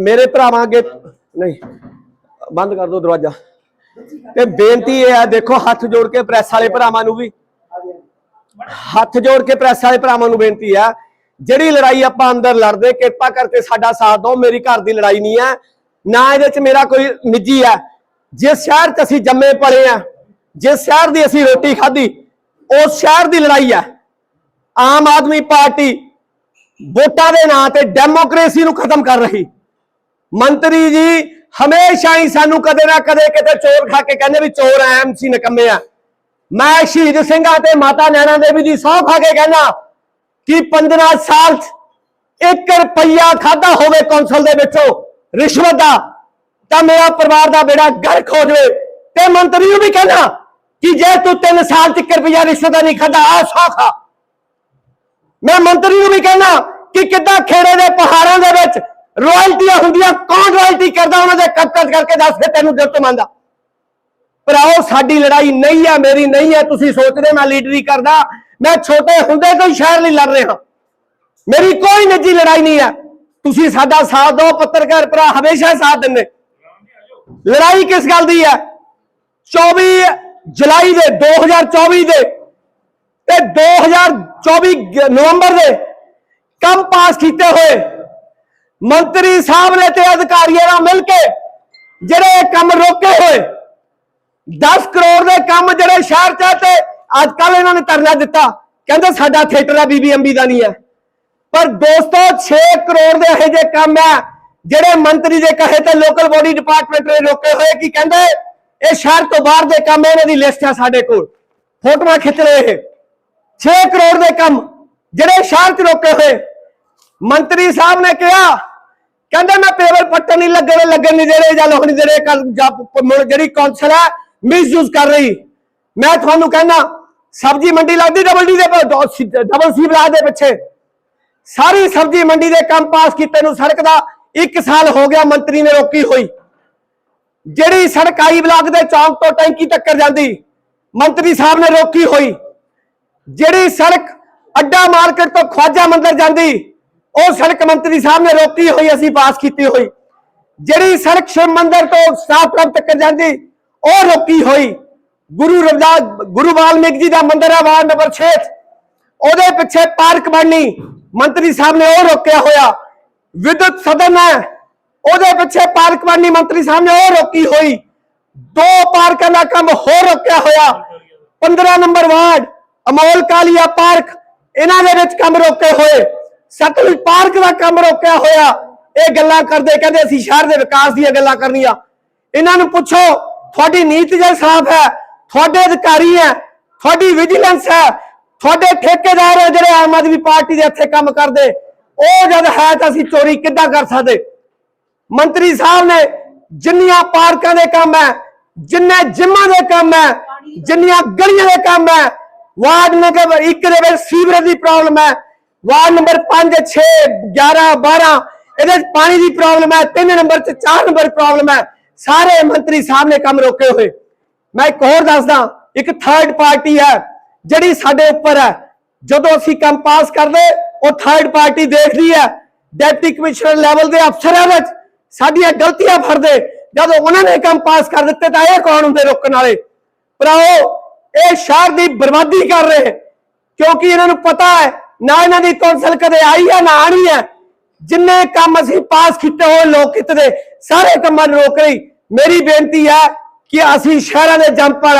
ਮੇਰੇ ਭਰਾਵਾਂ ਅੱਗੇ ਨਹੀਂ, ਬੰਦ ਕਰ ਦਿਓ ਦਰਵਾਜ਼ਾ। ਤੇ ਬੇਨਤੀ ਇਹ ਹੈ, ਦੇਖੋ, ਹੱਥ ਜੋੜ ਕੇ ਪ੍ਰੈਸ ਵਾਲੇ ਭਰਾਵਾਂ ਨੂੰ ਵੀ। ਹੱਥ ਜੋੜ ਕੇ ਪ੍ਰੈਸ ਵਾਲੇ ਭਰਾਵਾਂ ਨੂੰ ਬੇਨਤੀ ਹੈ, ਜਿਹੜੀ ਲੜਾਈ ਆਪਾਂ ਅੰਦਰ ਲੜਦੇ, ਕਿਰਪਾ ਕਰਕੇ ਸਾਡਾ ਸਾਥ ਦਿਓ, ਮੇਰੀ ਘਰ ਦੀ ਲੜਾਈ ਨਹੀਂ ਹੈ। ਨਾ ਇਹਦੇ ਚ ਮੇਰਾ ਕੋਈ ਨਿੱਜੀ ਹੈ। ਜਿਸ ਸ਼ਹਿਰ 'ਚ ਅਸੀਂ ਜੰਮੇ ਪਲੇ ਆ ਜਿਸ ਸ਼ਹਿਰ ਦੀ ਅਸੀਂ ਰੋਟੀ ਖਾਧੀ, ਉਸ ਸ਼ਹਿਰ ਦੀ ਲੜਾਈ ਹੈ। ਆਮ ਆਦਮੀ ਪਾਰਟੀ ਵੋਟਾਂ ਦੇ ਨਾਂ ਤੇ ਡੈਮੋਕ੍ਰੇਸੀ ਨੂੰ ਖਤਮ ਕਰ ਰਹੀ। ਮੰਤਰੀ ਜੀ, ਹਮੇਸ਼ਾ ਹੀ ਸਾਨੂੰ ਕਦੇ ਨਾ ਕਦੇ ਕਿਤੇ ਚੋਰ ਖਾ ਕੇ ਕਹਿੰਦੇ ਵੀ ਚੋਰ ਐ ਐਮਸੀ ਨਕੰਮੇ ਆ। ਮੈਂ ਸ਼ਹੀਦ ਸਿੰਘਾਂ ਤੇ ਮਾਤਾ ਨੈਣਾ ਦੇਵੀ ਦੀ ਸੌ ਖਾ ਕੇ ਕਹਿੰਦਾ ਕਿ 15 ਸਾਲ 'ਚ 1 ਰੁਪਈਆ ਖਾਦਾ ਹੋਵੇ ਕੌਂਸਲ ਦੇ ਵਿੱਚੋਂ, ਰਿਸ਼ਵਤ ਦਾ, ਤਾਂ ਮੇਰਾ ਪਰਿਵਾਰ ਦਾ ਬੇੜਾ ਗਰਕ ਹੋ ਜਾਵੇ। ਤੇ ਮੰਤਰੀ ਨੂੰ ਵੀ ਕਹਿੰਦਾ ਕਿ ਜੇ ਤੂੰ 3 ਸਾਲ 'ਚ 1 ਰੁਪਈਆ ਰਿਸ਼ਵਤ ਦਾ ਨਹੀਂ ਖਾਦਾ ਆ ਸੌ ਖਾ। ਮੈਂ ਮੰਤਰੀ ਨੂੰ ਵੀ ਕਹਿੰਦਾ ਕਿ ਕਿੱਦਾਂ ਖੇੜੇ ਦੇ ਪਹਾੜਾਂ ਦੇ ਵਿੱਚ ਰਾਇਲਟੀਆਂ ਹੁੰਦੀਆਂ, ਕੌਣ ਰਾਇਲਟੀ ਕਰਦਾ ਉਹਨਾਂ ਦੇ ਕਬਜ਼ਾ ਕਰਕੇ ਦੱਸ ਫਿਰ ਤੈਨੂੰ ਦਿਲ ਤੋਂ ਮੰਨਦਾ। ਭਰਾਓ, ਸਾਡੀ ਲੜਾਈ ਨਹੀਂ ਹੈ ਮੇਰੀ ਨਹੀਂ ਹੈ ਤੁਸੀਂ ਸੋਚਦੇ ਮੈਂ ਲੀਡਰੀ ਕਰਦਾ, ਮੈਂ ਛੋਟੇ ਹੁੰਦੇ ਤੋਂ ਸ਼ਹਿਰ ਲਈ ਲੜ ਰਿਹਾ ਮੇਰੀ ਕੋਈ ਨਿੱਜੀ ਲੜਾਈ ਨਹੀਂ ਹੈ ਤੁਸੀਂ ਸਾਡਾ ਸਾਥ ਦਿਓ, ਪੱਤਰਕਾਰ ਭਰਾ, ਹਮੇਸ਼ਾ ਸਾਥ ਦਿੰਦੇ। ਲੜਾਈ ਕਿਸ ਗੱਲ ਦੀ ਹੈ 24 ਜੁਲਾਈ ਦੇ 2024 ਦੇ ਤੇ 2024 ਗ- ਨਵੰਬਰ ਦੇ ਕੰਮ ਪਾਸ ਕੀਤੇ ਹੋਏ। ਮੰਤਰੀ ਸਾਹਿਬ ਨੇ ਤੇ ਅਧਿਕਾਰੀਆਂ ਨਾਲ ਮਿਲ ਕੇ ਜਿਹੜੇ ਇਹ ਕੰਮ ਰੋਕੇ ਹੋਏ 10 ਕਰੋੜ ਦੇ ਕੰਮ ਜਿਹੜੇ ਸ਼ਹਿਰ ਚ ਤੇ ਅੱਜ ਕੱਲ ਇਹਨਾਂ ਨੇ ਧਰਨਾ ਦਿੱਤਾ। ਕਹਿੰਦੇ ਸਾਡਾ ਥੀਏਟਰ ਹੈ ਬੀਬੀਐਮਬੀ ਦਾ ਨਹੀਂ ਹੈ ਪਰ ਦੋਸਤੋ 6 ਕਰੋੜ ਦੇ ਇਹੋ ਜਿਹੇ ਕੰਮ ਆ, ਜਿਹੜੇ ਮੰਤਰੀ ਦੇ ਕਹੇ ਤੇ ਲੋਕਲ ਬੋਡੀ ਡਿਪਾਰਟਮੈਂਟ ਨੇ ਰੋਕੇ ਹੋਏ। ਕੀ ਕਹਿੰਦੇ? ਇਹ ਸ਼ਹਿਰ ਤੋਂ ਬਾਹਰ ਦੇ ਕੰਮ ਇਹਨਾਂ ਦੀ ਲਿਸਟ ਆ ਸਾਡੇ ਕੋਲ। ਫੋਟੋਆਂ ਖਿੱਚ ਰਹੇ ਇਹ। 6 ਕਰੋੜ ਦੇ ਕੰਮ ਜਿਹੜੇ ਸ਼ਹਿਰ 'ਚ ਰੋਕੇ ਹੋਏ। ਮੰਤਰੀ ਸਾਹਿਬ ਨੇ ਕਿਹਾ ਕਹਿੰਦੇ ਮੈਂ ਪੇਵਰ ਪੱਟਣ ਨਹੀਂ ਲੱਗਣੇ ਲੱਗਣ ਨਹੀਂ ਦੇ ਰਹੇ ਜਾਂ ਲੋਕ ਨਹੀਂ ਕੱਲ ਜਿਹੜੀ ਕੌਂਸਲ ਹੈ ਮਿਸਯੂਜ਼ ਕਰ ਰਹੀ। ਮੈਂ ਤੁਹਾਨੂੰ ਕਹਿੰਦਾ, ਸਬਜ਼ੀ ਮੰਡੀ ਲੱਗਦੀ ਡਬਲ ਡੀ ਦੇ ਡਬਲ ਸੀ ਬਲਾ ਦੇ ਪਿੱਛੇ। ਸਾਰੀ ਸਬਜ਼ੀ ਮੰਡੀ ਦੇ ਕੰਮ ਪਾਸ ਕੀਤੇ ਨੂੰ ਸੜਕ ਦਾ 1 ਸਾਲ ਹੋ ਗਿਆ ਮੰਤਰੀ ਨੇ ਰੋਕੀ ਹੋਈ। ਜਿਹੜੀ ਸੜਕ ਆਈ ਬਲਾਕ ਦੇ ਚੌਂਕ ਤੋਂ ਟੈਂਕੀ ਟੱਕਰ ਜਾਂਦੀ, ਮੰਤਰੀ ਸਾਹਿਬ ਨੇ ਰੋਕੀ ਹੋਈ। ਜਿਹੜੀ ਸੜਕ ਅੱਡਾ ਮਾਰਕੀਟ ਤੋਂ ਖਵਾਜਾ ਮੰਦਰ ਜਾਂਦੀ ਉਹ ਸੜਕ ਮੰਤਰੀ ਸਾਹਿਬ ਨੇ ਰੋਕੀ ਹੋਈ, ਅਸੀਂ ਪਾਸ ਕੀਤੀ ਹੋਈ। ਜਿਹੜੀ ਸੜਕ ਸ਼ਿਵ ਮੰਦਰ ਤੋਂ ਸਾਫਪੁਰ ਤੱਕ ਜਾਂਦੀ, ਉਹ ਰੋਕੀ ਹੋਈ। ਗੁਰੂ ਰਵਿਦਾਸ, ਗੁਰੂ ਵਾਲਮੀਕ ਜੀ ਦਾ ਮੰਦਿਰ ਹੈ ਵਾਰਡ ਨੰਬਰ 6 ਉਹਦੇ ਪਿੱਛੇ ਪਾਰਕ ਬਣਨੀ, ਮੰਤਰੀ ਸਾਹਿਬ ਨੇ ਉਹ ਰੋਕਿਆ ਹੋਇਆ। ਵਿਦੁੱਤ ਸਦਨ ਹੈ, ਉਹਦੇ ਪਿੱਛੇ ਪਾਰਕ ਬਣਨੀ, ਮੰਤਰੀ ਸਾਹਿਬ ਨੇ ਉਹ ਰੋਕੀ ਹੋਈ। ਦੋ ਪਾਰਕਾਂ ਦਾ ਕੰਮ ਹੋਰ ਰੋਕਿਆ ਹੋਇਆ। 15 number ward, Amol Kalia park, ਇਹਨਾਂ ਦੇ ਵਿੱਚ ਕੰਮ ਰੋਕੇ ਹੋਏ। ਸਤਲੁਜ ਪਾਰਕ ਦਾ ਕੰਮ ਰੋਕਿਆ ਹੋਇਆ। ਇਹ ਗੱਲਾਂ ਕਰਦੇ ਕਹਿੰਦੇ ਅਸੀਂ ਸ਼ਹਿਰ ਦੇ ਵਿਕਾਸ ਦੀਆਂ ਗੱਲਾਂ ਕਰਨੀਆਂ। ਇਹਨਾਂ ਨੂੰ ਪੁੱਛੋ, ਤੁਹਾਡੀ ਨੀਤੀ ਜੇ ਸਾਫ਼ ਹੈ, ਤੁਹਾਡੇ ਅਧਿਕਾਰੀ ਹੈ, ਤੁਹਾਡੀ ਵਿਜੀਲੈਂਸ ਹੈ, ਤੁਹਾਡੇ ਠੇਕੇਦਾਰ ਹੈ ਜਿਹੜੇ ਆਮ ਆਦਮੀ ਪਾਰਟੀ ਦੇ ਇੱਥੇ ਕੰਮ ਕਰਦੇ। ਉਹ ਜਦ ਹੈ ਤਾਂ ਅਸੀਂ ਚੋਰੀ ਕਿੱਦਾਂ ਕਰ ਸਕਦੇ? ਮੰਤਰੀ ਸਾਹਿਬ ਨੇ ਜਿੰਨੀਆਂ ਪਾਰਕਾਂ ਦੇ ਕੰਮ ਹੈ, ਜਿੰਨੇ ਜਿੰਮਾਂ ਦੇ ਕੰਮ ਹੈ, ਜਿੰਨੀਆਂ ਗਲੀਆਂ ਦੇ ਕੰਮ ਹੈ, ਵਾਰਡ ਨੰਬਰ 1 ਦੇ ਵਿੱਚ ਸੀਵਰੇਜ ਦੀ ਪ੍ਰੋਬਲਮ ਹੈ। ਵਾਰਡ ਨੰਬਰ 5 6 11 12 ਇਹਦੇ ਚ ਪਾਣੀ ਦੀ ਪ੍ਰੋਬਲਮ ਹੈ, ਤਿੰਨ ਨੰਬਰ ਤੇ 4 ਨੰਬਰ ਪ੍ਰੋਬਲਮ ਹੈ। ਸਾਰੇ ਮੰਤਰੀ ਸਾਹਿਬ ਨੇ ਕੰਮ ਰੋਕੇ ਹੋਏ। ਮੈਂ ਇੱਕ ਹੋਰ ਦੱਸਦਾ, ਇੱਕ ਥਰਡ ਪਾਰਟੀ ਹੈ, ਜਿਹੜੀ ਸਾਡੇ ਉੱਪਰ ਹੈ। ਜਦੋਂ ਅਸੀਂ ਕੰਮ ਪਾਸ ਕਰਦੇ, ਉਹ ਥਰਡ ਪਾਰਟੀ ਦੇਖਦੀ ਹੈ। ਡਿਪਟੀ ਕਮਿਸ਼ਨਰ ਲੈਵਲ ਦੇ ਅਫਸਰਾਂ ਵਿੱਚ ਸਾਡੀਆਂ ਗਲਤੀਆਂ ਫੜਦੇ। ਜਦੋਂ ਉਹਨਾਂ ਨੇ ਕੰਮ ਪਾਸ ਕਰ ਦਿੱਤੇ, ਤਾਂ ਇਹ ਕੌਣ ਹੁੰਦੇ ਰੋਕਣ ਵਾਲੇ? ਭਰਾਓ ਇਹ ਸ਼ਹਿਰ ਦੀ ਬਰਬਾਦੀ ਕਰ ਰਹੇ। ਕਿਉਂਕਿ ਇਹਨਾਂ ਨੂੰ ਪਤਾ ਹੈ ਨਾ ਇਹਨਾਂ ਦੀ ਕੌਂਸਲ ਕਦੇ ਆਈ ਹੈ ਨਾ ਆਣੀ ਹੈ ਜਿੰਨੇ ਕੰਮ ਅਸੀਂ ਪਾਸ ਕੀਤੇ ਹੋਏ ਲੋਕ ਹਿੱਤ ਦੇ, ਸਾਰੇ ਕੰਮਾਂ ਨੂੰ ਰੋਕ ਰਹੀ ਮੇਰੀ ਬੇਨਤੀ ਹੈ ਕਿ ਅਸੀਂ ਸ਼ਹਿਰਾਂ ਦੇ ਜੰਪਰ,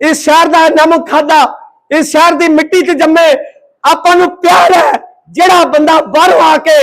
ਇਸ ਸ਼ਹਿਰ ਦਾ ਨਮਕ ਖਾਦਾ, ਇਸ ਸ਼ਹਿਰ ਦੀ ਮਿੱਟੀ 'ਚ ਜੰਮੇ, ਆਪਾਂ ਨੂੰ ਪਿਆਰ ਹੈ। ਜਿਹੜਾ ਬੰਦਾ ਬਾਹਰੋਂ ਆ ਕੇ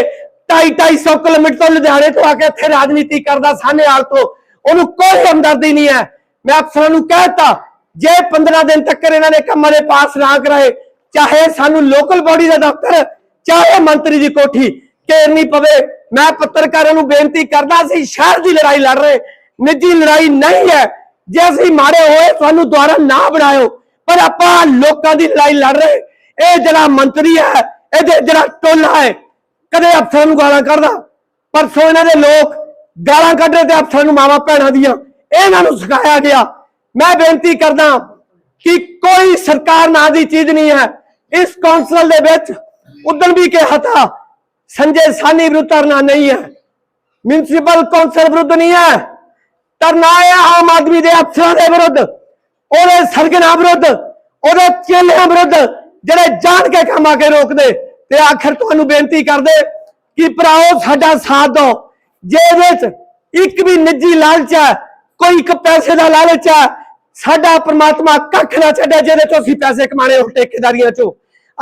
250 ਕਿਲੋਮੀਟਰ ਤੋਂ ਲੁਧਿਆਣੇ ਤੋਂ ਆ ਕੇ ਇੱਥੇ ਰਾਜਨੀਤੀ ਕਰਦਾ ਸਾਹਨੇਵਾਲ ਤੋਂ, ਉਹਨੂੰ ਕੋਈ ਹਮਦਰਦੀ ਨਹੀਂ ਹੈ। ਮੈਂ ਅਫਸਰਾਂ ਨੂੰ ਕਹਿਤਾ ਜੇ 15 ਦਿਨ ਤੱਕ ਇਹਨਾਂ ਨੇ ਕੰਮਾਂ ਦੇ ਪਾਸ ਨਾ ਕਰਾਏ ਚਾਹੇ ਸਾਨੂੰ ਲੋਕਲ ਬੋਡੀ ਦਾ ਦਫ਼ਤਰ ਚਾਹੇ ਮੰਤਰੀ ਦੀ ਕੋਠੀ ਘੇਰਨੀ ਪਵੇ। ਮੈਂ ਪੱਤਰਕਾਰਾਂ ਨੂੰ ਬੇਨਤੀ ਕਰਦਾ ਸੀ ਸ਼ਹਿਰ ਦੀ ਲੜਾਈ ਲੜ ਰਹੇ। ਨਿੱਜੀ ਲੜਾਈ ਨਹੀਂ ਹੈ। ਜੇ ਅਸੀਂ ਮਾਰੇ ਹੋਏ ਤੁਹਾਨੂੰ ਦੁਆਰਾ ਨਾ ਬਣਾਇਓ। ਪਰ ਆਪਾਂ ਲੋਕਾਂ ਦੀ ਲੜਾਈ ਲੜ ਰਹੇ। ਇਹ ਜਿਹੜਾ ਮੰਤਰੀ ਹੈ, ਇਹਦੇ ਜਿਹੜਾ ਟੋਲਾ ਹੈ, ਕਦੇ ਅਫਸਰਾਂ ਨੂੰ ਗਾਲਾਂ ਕੱਢਦਾ। ਪਰਸੋਂ ਇਹਨਾਂ ਦੇ ਲੋਕ ਗਾਲਾਂ ਕੱਢ ਰਹੇ ਤੇ ਅਫਸਰਾਂ ਨੂੰ ਮਾਵਾ ਭੈਣਾਂ ਦੀਆਂ। ਇਹਨਾਂ ਨੂੰ ਸਿਖਾਇਆ ਗਿਆ। ਮੈਂ ਬੇਨਤੀ ਕਰਦਾ ਕਿ ਕੋਈ ਸਰਕਾਰ ਨਾਂ ਦੀ ਚੀਜ਼ ਨਹੀਂ ਹੈ। ਇਸ ਕੌਂਸਲ ਦੇ ਵਿੱਚ ਉਦਣ ਵੀ ਕਿਹਾ ਥਾ ਸੰਜੇ ਸਾਨੀ ਵਿਰੁੱਧ ਧਰਨਾ ਨਹੀਂ ਹੈ। ਮਿਊਨਿਸਪਲ ਕੌਂਸਲ ਵਿਰੁੱਧ ਨਹੀਂ ਹੈ। ਧਰਨਾ ਹੈ ਆਮ ਆਦਮੀ ਦੇ ਅਫਸਰਾਂ ਦੇ ਵਿਰੁੱਧ, ਉਹਦੇ ਸਰਗਨਾ ਵਿਰੁੱਧ, ਉਹਦੇ ਚੇਲਿਆਂ ਵਿਰੁੱਧ, ਜਿਹੜੇ ਜਾਣ ਕੇ ਕੰਮ ਆ ਕੇ ਰੋਕਦੇ। ਤੇ ਆਖਰ ਤੁਹਾਨੂੰ ਬੇਨਤੀ ਕਰਦੇ ਕਿ ਭਰਾਓ, ਸਾਡਾ ਸਾਥ ਦਿਓ। ਜੇ ਇਹਦੇ ਇੱਕ ਵੀ ਨਿੱਜੀ ਲਾਲਚ ਹੈ, ਕੋਈ ਇੱਕ ਪੈਸੇ ਦਾ ਲਾਲਚ ਹੈ ਸਾਡਾ ਪ੍ਰਮਾਤਮਾ ਕੱਖ ਨਾ ਛੱਡੇ ਜਿਹਦੇ ਤੋਂ ਅਸੀਂ ਪੈਸੇ ਕਮਾਣੇ ਹੋ ਠੇਕੇਦਾਰੀਆਂ ਚੋਂ।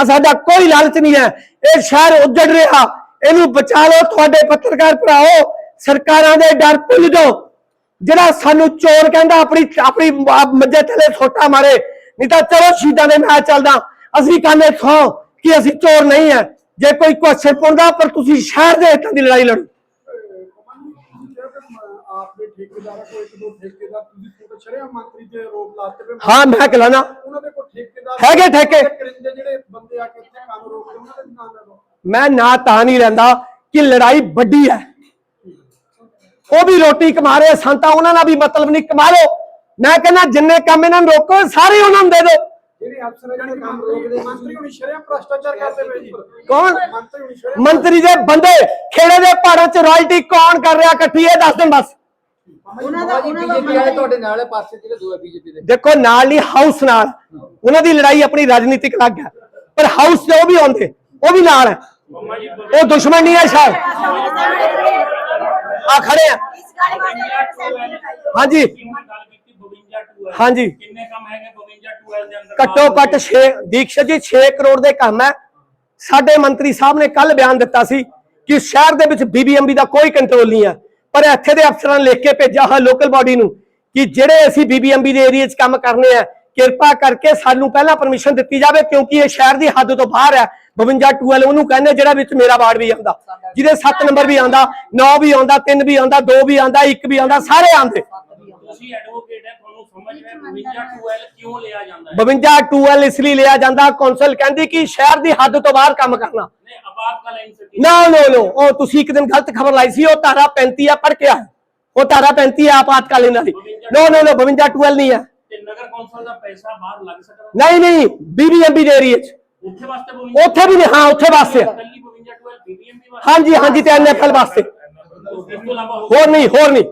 ਆ ਸਾਡਾ ਕੋਈ ਲਾਲਚ ਨਹੀਂ ਹੈ। ਇਹ ਸ਼ਹਿਰ ਉੱਜੜ ਰਿਹਾ। ਇਹਨੂੰ ਬਚਾ ਲਓ ਤੁਹਾਡੇ ਪੱਤਰਕਾਰ ਭਰਾਓ। ਸਰਕਾਰਾਂ ਦੇ ਡਰ ਭੁੱਲ ਜਾਓ। ਜਿਹੜਾ ਸਾਨੂੰ ਚੋਰ ਕਹਿੰਦਾ, ਆਪਣੀ ਆਪਣੀ ਮ- ਥੱਲੇ ਛੋਟਾ ਮਾਰੇ। ਨਹੀਂ ਤਾਂ ਚਲੋ ਸ਼ਹੀਦਾਂ ਦੇ ਮੈਂ ਚੱਲਦਾ। ਅਸੀਂ ਕਹਿੰਦੇ ਥੋ ਕਿ ਅਸੀਂ ਚੋਰ ਨਹੀਂ ਹੈ। ਜੇ ਕੋਈ ਕੁਐਸਚਨ ਪੁੱਛਦਾ, ਪਰ ਤੁਸੀਂ ਸ਼ਹਿਰ ਦੇ ਹਿੱਤਾਂ ਦੀ ਲੜਾਈ ਲੜੋ। ਆਪਦੇ ਠੇਕੇਦਾਰਾਂ ਕੋਲ ਇੱਕ ਦੋ ਠੇਕੇਦਾਰ ਤੁਸੀਂ ਛੋਟੇ ਛੜਿਆ ਮੰਤਰੀ ਤੇ ਆਰੋਪ ਲਾਤੇ ਪਏ ਹਾਂ ਮੈਂ ਕਹਿਣਾ ਉਹਨਾਂ ਦੇ ਕੋਲ ਠੇਕੇਦਾਰ ਹੈਗੇ ਠੇਕੇ। ਕਰਿੰਦੇ ਜਿਹੜੇ ਬੰਦੇ ਆ ਕੇ ਇੱਥੇ ਕੰਮ ਰੋਕਦੇ ਉਹਨਾਂ ਦੇ ਵੀ ਨਾਮ ਲੈ ਲਓ। ਮੈਂ ਨਾ ਤਾਂ ਨਹੀਂ ਰਹਿੰਦਾ ਕਿ ਲੜਾਈ ਵੱਡੀ ਹੈ। ਉਹ ਵੀ ਰੋਟੀ ਕਮਾ ਰਹੇ ਸੰਤਾ ਉਹਨਾਂ ਨਾਲ ਵੀ ਮਤਲਬ ਨਹੀਂ ਕਮਾ ਲਓ। ਮੈਂ ਕਹਿੰਦਾ ਜਿੰਨੇ ਕੰਮ ਇਹਨਾਂ ਨੂੰ ਰੋਕੋ ਸਾਰੇ ਉਹਨਾਂ ਨੂੰ ਦੇ ਦਿਓ। ਜਿਹੜੇ ਅਫਸਰ ਆ ਜਿਹੜੇ ਕੰਮ ਰੋਕਦੇ ਮੰਤਰੀ ਹੁਣੀ ਸ਼ਰਿਆ ਭ੍ਰਸ਼ਟਾਚਾਰ ਕਰਦੇ ਪਏ ਜੀ। ਕੌਣ? ਮੰਤਰੀ ਹੁਣੀ ਸ਼ਰਿਆ ਮੰਤਰੀ ਦੇ ਬੰਦੇ ਖੇੜੇ ਦੇ ਪਹਾੜਾਂ 'ਚ ਰਾਇਲਟੀ ਕੌਣ ਕਰ ਰਿਹਾ ਇਕੱਠੀ ਇਹ ਦੱਸ ਦੇਣ ਬਸ। ਉਹਨਾਂ ਦਾ ਉਹਨਾਂ ਦਾ ਬੀਜੇਪੀ ਵਾਲੇ ਤੁਹਾਡੇ ਨਾਲ ਹੈ ਪਾਸੇ ਜਿਹੜੇ ਦੋ ਹੈ ਬੀਜੇਪੀ ਦੇ। ਦੇਖੋ ਨਾਲ ਨਹੀਂ ਹਾਊਸ ਨਾਲ। ਉਹਨਾਂ ਦੀ ਲੜਾਈ ਆਪਣੀ ਰਾਜਨੀਤਿਕ ਲੱਗ ਹੈ। ਪਰ ਹਾਊਸ ਤੇ ਉਹ ਵੀ ਆਉਂਦੇ ਉਹ ਵੀ ਨਾਲ ਹੈ। ਉਹ ਦੁਸ਼ਮਣ ਨਹੀਂ ਹੈ ਸ਼ਾਇਦ ਆ ਖੜੇ ਆ। ਹਾਂਜੀ ਗੱਲ ਕੀਤੀ 52 ਟੂਐਲ ਹਾਂਜੀ ਕਿੰਨੇ ਕੰਮ ਹੈਗੇ 52 ਟੂਐਲ ਦੇ ਅੰਦਰ ਘੱਟੋ ਘੱਟ 6 ਦੀਕਸ਼ਤ ਜੀ 6 ਕਰੋੜ ਦੇ ਕੰਮ ਹੈ। ਸਾਡੇ ਮੰਤਰੀ ਸਾਹਿਬ ਨੇ ਕੱਲ ਬਿਆਨ ਦਿੱਤਾ ਸੀ ਕਿ ਸ਼ਹਿਰ ਦੇ ਵਿੱਚ ਬੀਬੀਐਮਬੀ ਦਾ ਕੋਈ ਕੰਟਰੋਲ ਨਹੀਂ ਹੈ। ਪਰ ਇੱਥੇ ਦੇ ਅਫਸਰਾਂ ਨੇ ਲਿਖ ਕੇ ਭੇਜਿਆ ਹੈ ਲੋਕਲ ਬਾਡੀ ਨੂੰ ਕਿ ਜਿਹੜੇ ਅਸੀਂ ਬੀਬੀਐਮਬੀ ਦੇ ਏਰੀਆ 'ਚ ਕੰਮ ਕਰਨੇ ਆ, ਕਿਰਪਾ ਕਰਕੇ ਸਾਨੂੰ ਪਹਿਲਾਂ ਪਰਮਿਸ਼ਨ ਦਿੱਤੀ ਜਾਵੇ ਕਿਉਂਕਿ ਇਹ ਸ਼ਹਿਰ ਦੀ ਹੱਦ ਤੋਂ ਬਾਹਰ ਹੈ। 52 ਟੂਐਲ ਉਹਨੂੰ ਕਹਿੰਦੇ ਜਿਹੜਾ ਵਿੱਚ ਮੇਰਾ ਵਾਰਡ ਵੀ ਆਉਂਦਾ, ਜਿਹਦੇ 7 ਨੰਬਰ ਵੀ ਆਉਂਦਾ 9 ਵੀ ਆਉਂਦਾ 3 ਵੀ ਆਉਂਦਾ 2 ਵੀ ਆਉਂਦਾ 1 ਵੀ ਆਉਂਦਾ, ਸਾਰੇ ਆਉਂਦੇ। ਤੁਸੀਂ ਐਡਵੋਕੇਟ ਸਮਝ ਹੈ 52 ਟੂਐਲ ਕਿਉਂ ਲਿਆ ਜਾਂਦਾ ਹੈ? 52 ਟੂਐਲ ਇਸ ਲਈ ਲਿਆ ਜਾਂਦਾ ਕੌਂਸਲ ਕਹਿੰਦੀ ਕਿ ਸ਼ਹਿਰ ਦੀ ਹੱਦ ਤੋਂ ਬਾਹਰ ਕੰਮ ਕਰਨਾ। ਨੇ ਨਾ ਨੋ ਨੋ ਉਹ ਤੁਸੀਂ ਇੱਕ ਦਿਨ ਗਲਤ ਖਬਰ ਲਾਈ ਸੀ ਉਹ ਧਾਰਾ 35 ਆ ਪੜ ਕੇ ਆ ਉਹ ਧਾਰਾ 35 ਆ ਆਪਾਤਕਾਲੀਨ ਵਾਲੀ ਨੋ ਨੋ ਨੋ 52 12 ਨਹੀਂ ਆ। ਤੇ ਨਗਰ ਕੌਂਸਲ ਦਾ ਪੈਸਾ ਬਾਹਰ ਲੱਗ ਸਕਦਾ? ਨਹੀਂ ਨਹੀਂ ਬੀਬੀਐਮਬੀ ਦੇ ਏਰੀਆ ਚ। ਉੱਥੇ ਵਾਸਤੇ 52 ਉੱਥੇ ਵੀ ਨਹੀਂ ਹਾਂ ਉੱਥੇ ਵਾਸਤੇ ਆ। ਕੱਲੀ 52 ਟੂਐਲ ਬੀਬੀਐਮਬੀ ਵਾਸਤੇ? ਹਾਂਜੀ ਹਾਂਜੀ ਤੇ ਐਨਐਫਐਲ ਵਾਸਤੇ। ਹੋਰ ਹੋਰ ਨਹੀਂ ਹੋਰ ਨਹੀਂ।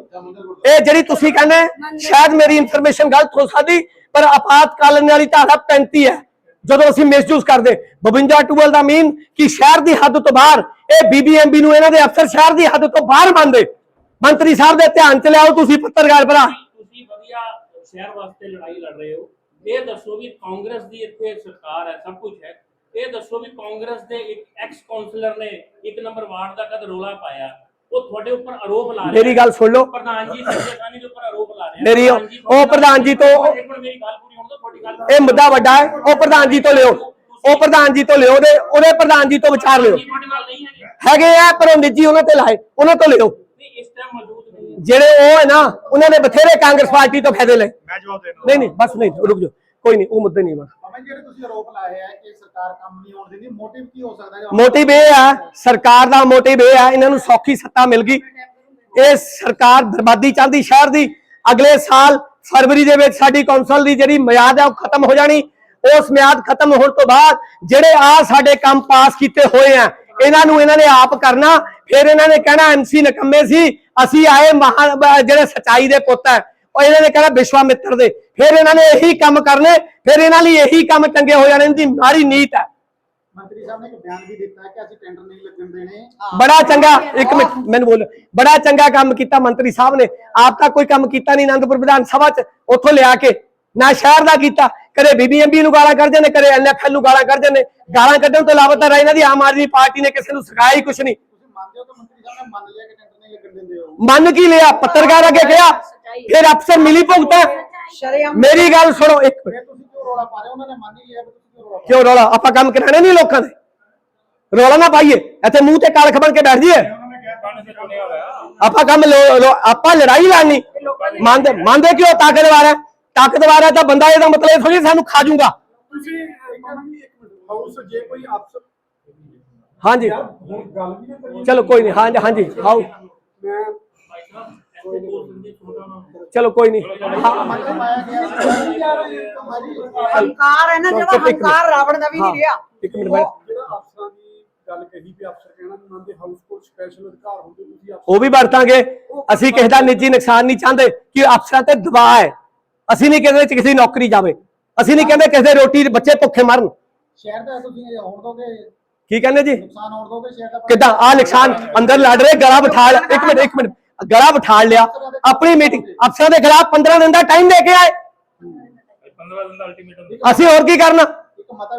ਇਹ ਜਿਹੜੀ ਤੁਸੀਂ ਕਹਿੰਦੇ, ਸ਼ਾਇਦ ਮੇਰੀ ਇਨਫੋਰਮੇਸ਼ਨ ਗਲਤ ਹੋ ਸਕਦੀ, ਪਰ ਆਪਾਤਕਾਲੀਨ ਵਾਲੀ ਧਾਰਾ 35 ਹੈ, ਜਦੋਂ ਅਸੀਂ ਮਿਸਯੂਜ਼ ਕਰਦੇ। 52 ਟੂਬਲ ਦਾ ਮੀਨ ਕਿ ਸ਼ਹਿਰ ਦੀ ਹੱਦ ਤੋਂ ਬਾਹਰ, ਇਹ ਬੀਬੀਐਮਬੀ ਨੂੰ ਇਹਨਾਂ ਦੇ ਅਫਸਰ ਸ਼ਹਿਰ ਦੀ ਹੱਦ ਤੋਂ ਬਾਹਰ ਮੰਨਦੇ। ਮੰਤਰੀ ਸਾਹਿਬ ਦੇ ਧਿਆਨ ਚ ਲਿਆਓ ਤੁਸੀਂ ਪੱਤਰਕਾਰ ਭਰਾ। ਤੁਸੀਂ ਵਧੀਆ ਸ਼ਹਿਰ ਵਾਸਤੇ ਲੜਾਈ ਲੜ ਰਹੇ ਹੋ। ਇਹ ਦੱਸੋ ਵੀ ਕਾਂਗਰਸ ਦੀ ਇੱਥੇ ਸਰਕਾਰ ਹੈ, ਸਭ ਕੁਝ ਹੈ। ਇਹ ਦੱਸੋ ਵੀ ਕਾਂਗਰਸ ਦੇ ਇੱਕ ਐਕਸ ਕਾਉਂਸਲਰ ਨੇ ਇੱਕ ਨੰਬਰ ਵਾਰਡ ਦਾ ਕਦ ਰੋਲਾ ਪਾਇਆ? ਉਹ ਤੁਹਾਡੇ ਉੱਪਰ ਆਰੋਪ ਲਾ ਰਿਹਾ। ਮੇਰੀ ਗੱਲ ਸੁਣ ਲਓ। ਪ੍ਰਧਾਨ ਜੀ ਸੰਜੇ ਗਾਂਧੀ ਦੇ ਉੱਪਰ ਆਰੋਪ ਲਾ ਰਿਹਾ। ਮੇਰੀ ਉਹ- ਪ੍ਰਧਾਨ ਜੀ ਜੀ ਤੋਂ- ਇੱਕ ਮਿੰਟ ਮੇਰੀ ਗੱਲ ਪੂਰੀ ਹੋਣ ਦਿਓ ਤੁਹਾਡੀ ਗੱਲ ਇਹ ਮੁੱਦਾ ਵੱਡਾ ਹੈ। ਉਹ ਪ੍ਰਧਾਨ ਜੀ ਤੋਂ ਲਿਓ। ਉਹ ਪ੍ਰਧਾਨ ਜੀ ਤੋਂ ਲਿਓ ਉਹਦੇ ਉਹਦੇ ਪ੍ਰਧਾਨ ਜੀ ਤੋਂ ਵਿਚਾਰ ਲਿਓ। ਜੀ ਹੈਗੇ। ਆ ਪਰ ਉਹ ਨਿੱਜੀ ਉਹਨਾਂ ਤੇ ਲਾਏ। ਉਹਨਾਂ ਤੋਂ ਲਿਓ। ਨਹੀਂ ਇਸ ਟਾਈਮ ਮੌਜੂਦ ਨਹੀਂ ਹੈ। ਜਿਹੜੇ ਉਹ ਹੈ ਨਾ ਉਹਨਾਂ ਨੇ ਬਥੇਰੇ ਕਾਂਗਰਸ ਪਾਰਟੀ ਤੋਂ ਫਾਇਦੇ ਲਏ। ਮੈਂ ਜਵਾਬ ਦੇਣਾ ਨਹੀਂ ਨਹੀਂ ਬਸ ਨਹੀਂ ਰੁਕ ਜਾਓ। ਕੋਈ ਨਹੀਂ ਉਹ ਮੁੱਦੇ ਨਹੀਂ ਮਾਮਾ ਜੀ, ਜਿਹੜੇ ਤੁਸੀਂ ਆਰੋਪ ਲਾਏ ਆ ਕਿ ਸਰਕਾਰ ਕੰਮ ਨਹੀਂ ਹੋਣ ਦਿੰਦੀ ਮੋਟਿਵ ਕੀ ਹੋ ਸਕਦਾ ਹੈ? ਮੋਟਿਵ ਇਹ ਆ ਸਰਕਾਰ ਦਾ ਮੋਟਿਵ ਇਹ ਆ ਇਹਨਾਂ ਨੂੰ ਸੌਖੀ ਸੱਤਾ ਮਿਲ ਗਈ। ਇਹ ਸਰਕਾਰ ਬਰਬਾਦੀ ਚਾਹੁੰਦੀ ਸ਼ਹਿਰ ਦੀ। ਅਗਲੇ ਸਾਲ ਫਰਵਰੀ ਦੇ ਵਿੱਚ ਸਾਡੀ ਕੌਂਸਲ ਦੀ ਜਿਹੜੀ ਮਿਆਦ ਹੈ ਉਹ ਖਤਮ ਹੋ ਜਾਣੀ। ਉਸ ਮਿਆਦ ਖਤਮ ਹੋਣ ਤੋਂ ਬਾਅਦ ਜਿਹੜੇ ਆ ਸਾਡੇ ਕੰਮ ਪਾਸ ਕੀਤੇ ਹੋਏ ਆ ਇਹਨਾਂ ਨੂੰ ਇਹਨਾਂ ਨੇ ਆਪ ਕਰਨਾ। ਫਿਰ ਇਹਨਾਂ ਨੇ ਕਹਿਣਾ ਐਮਸੀ ਨਕੰਮੇ ਸੀ ਅਸੀਂ ਆਏ ਮਹਾ ਜਿਹੜੇ ਸਚਾਈ ਦੇ ਪੁੱਤ ਹੈ ਉਹ ਇਹਨਾਂ ਨੇ ਕਹਿਣਾ ਵਿਸ਼ਵਾਮਿੱਤਰ ਦੇ। ਫਿਰ ਇਹਨਾਂ ਨੇ ਇਹੀ ਕੰਮ ਕਰਨੇ ਫਿਰ ਇਹਨਾਂ ਲਈ ਇਹੀ ਕੰਮ ਚੰਗੇ ਹੋ ਜਾਣੇ ਇਹਦੀ ਮਾਰੀ ਨੀਤ ਹੈ। ਮੰਤਰੀ ਸਾਹਿਬ ਨੇ ਇੱਕ ਬਿਆਨ ਵੀ ਦਿੱਤਾ ਕਿ ਅਸੀਂ ਟੈਂਡਰ ਨਹੀਂ ਲੱਗਣ ਦੇਣੇ। ਬੜਾ ਚੰਗਾ ਇੱਕ ਮਿੰਟ ਮੈਨੂੰ ਬੋਲ। ਬੜਾ ਚੰਗਾ ਕੰਮ ਕੀਤਾ ਮੰਤਰੀ ਸਾਹਿਬ ਨੇ। ਆਪ ਤਾਂ ਕੋਈ ਕੰਮ ਕੀਤਾ ਨਹੀਂ ਆਨੰਦਪੁਰ ਵਿਧਾਨ ਸਭਾ ਚ ਉੱਥੋਂ ਲਿਆ ਕੇ। ਨਾ ਸ਼ਹਿਰ ਦਾ ਕੀਤਾ ਕਦੇ ਬੀਬੀਐਮਬੀ ਨੂੰ ਗਾਲਾਂ ਕੱਢ ਜਾਂਦੇ ਕਦੇ ਐਨਐਫਐਲ ਨੂੰ ਗਾਲਾਂ ਕੱਢ ਜਾਂਦੇ ਗਾਲਾਂ ਕੱਢਣ ਤੋਂ ਇਲਾਵਾ ਤਾਂ ਇਹਨਾਂ ਦੀ ਆਮ ਆਦਮੀ ਪਾਰਟੀ ਨੇ ਕਿਸੇ ਨੂੰ ਸਿਖਾਇਆ ਹੀ ਕੁਛ ਨਹੀਂ। ਤੁਸੀਂ ਮੰਨਦੇ ਹੋ ਕਿ ਮੰਤਰੀ ਸਾਹਿਬ ਨੇ ਮੰਨ ਲਿਆ ਕਿ ਮੰਨ ਲਿਆ? ਪੱਤਰਕਾਰ ਅੱਗੇ ਗਿਆ ਫਿਰ ਅਫਸਰ ਮਿਲੀ ਭੁਗਤਾ। ਮੇਰੀ ਗੱਲ ਸੁਣੋ ਇੱਕ ਮਿੰਟ। ਕਿਉਂ ਰੋਲਾ ਪਾ ਰਹੇ ਹੋ ਉਹਨਾਂ ਨੇ ਮੰਨ ਹੀ ਲਿਆ ਫਿਰ ਤੁਸੀਂ ਕਿਉਂ ਰੋਲਾ ਪਾ ਕਿਉਂ ਰੌਲਾ? ਆਪਾਂ ਕੰਮ ਕਰਾਣੇ ਨਹੀਂ ਲੋਕਾਂ ਦੇ। ਰੌਲਾ ਨਾ ਪਾਈਏ। ਇੱਥੇ ਮੂੰਹ ਤੇ ਕਾਲਖ ਬਣ ਕੇ ਬੈਠ ਜਾਈਏ। ਆਪਾਂ ਕੰਮ ਆਪਾਂ ਲੜਾਈ ਲੜਨੀ। ਮੰਨਦੇ ਮੰਨਦੇ ਕਿਉਂ ਤਾਕਤਵਾਰ ਹੈ ਤਾਕਤਵਾਰ ਹੈ ਤਾਂ ਬੰਦਾ ਇਹਦਾ ਮਤਲਬ ਇਹ ਥੋੜੀ ਸਾਨੂੰ ਖਾ ਜਾਊਗਾ ਤੁਸੀਂ ਮਾਮਾ ਜੀ ਇੱਕ ਮਿੰਟ ਹਾਊਸ ਜੇ ਕੋਈ ਅਫਸਰ ਹਾਂਜੀ ਚਲੋ ਕੋਈ ਨਹੀਂ ਹਾਂਜੀ ਹਾਂਜੀ। ਆਓ ਮੈਂ ਚਲੋ ਕੋਈ ਨਹੀਂ। ਹਾਂ, ਮੰਨ ਪਾਇਆ ਗਿਆ ਸੀ ਜਾ ਰਹੇ ਹਮਾਰੀ ਹੰਕਾਰ ਹੈ ਨਾ ਜਿਹੜਾ ਚੁੱਪ ਇੱਕ ਮਿੰਟ। ਹੰਕਾਰ ਰਾਵਣ ਦਾ ਵੀ ਨਹੀਂ ਰਿਹਾ। ਇੱਕ ਮਿੰਟ ਬੈਠ ਜਿਹੜਾ ਅਫਸਰਾਂ ਦੀ ਗੱਲ ਕਹੀ ਵੀ ਅਫਸਰ ਕਹਿਣਾ ਨਹੀਂ ਮੰਨਦੇ ਹਾਊਸ ਕੋਲ ਸਪੈਸ਼ਲ ਅਧਿਕਾਰ ਹੁੰਦੇ ਤੁਸੀਂ ਉਹ ਵੀ ਵਰਤਾਂਗੇ। ਅਸੀਂ ਕਿਸੇ ਦਾ ਨਿੱਜੀ ਨੁਕਸਾਨ ਨਹੀਂ ਚਾਹੁੰਦੇ ਕਿ ਅਫਸਰਾਂ ਤੇ ਦਬਾਅ ਹੈ। ਅਸੀਂ ਨਹੀਂ ਕਹਿੰਦੇ ਕਿ ਕਿਸੇ ਦੀ ਨੌਕਰੀ ਜਾਵੇ। ਅਸੀਂ ਨਹੀਂ ਕਹਿੰਦੇ ਕਿਸੇ ਦੇ ਰੋਟੀ ਦੇ ਬੱਚੇ ਭੁੱਖੇ ਮਰਨ। ਸ਼ਹਿਰ ਦਾ ਤੁਸੀਂ ਹੋਣ ਦੋਗੇ? ਕੀ ਕਹਿੰਦੇ ਜੀ? ਨੁਕਸਾਨ ਹੋਣ ਦੋਗੇ ਸ਼ਹਿਰ ਦਾ? ਕਿਦਾਂ? ਆ ਨੁਕਸਾਨ ਅੰਦਰ ਲੜ ਰਹੇ ਗਲਾ ਬਿਠਾ ਲਿਆ ਇੱਕ ਮਿੰਟ ਇੱਕ ਮਿੰਟ। ਗਲਾ ਬਿਠਾ ਲਿਆ। ਆਪਣੀ ਮੀਟਿੰਗ ਅਫਸਰਾਂ ਦੇ ਖਿਲਾਫ 15 ਦਿਨ ਦਾ ਟਾਈਮ ਦੇ ਕੇ ਆਏ। 15 ਦਿਨ ਦਾ ਅਲਟੀਮੇਟਮ ਅਸੀਂ ਹੋਰ ਕੀ ਕਰਨਾ?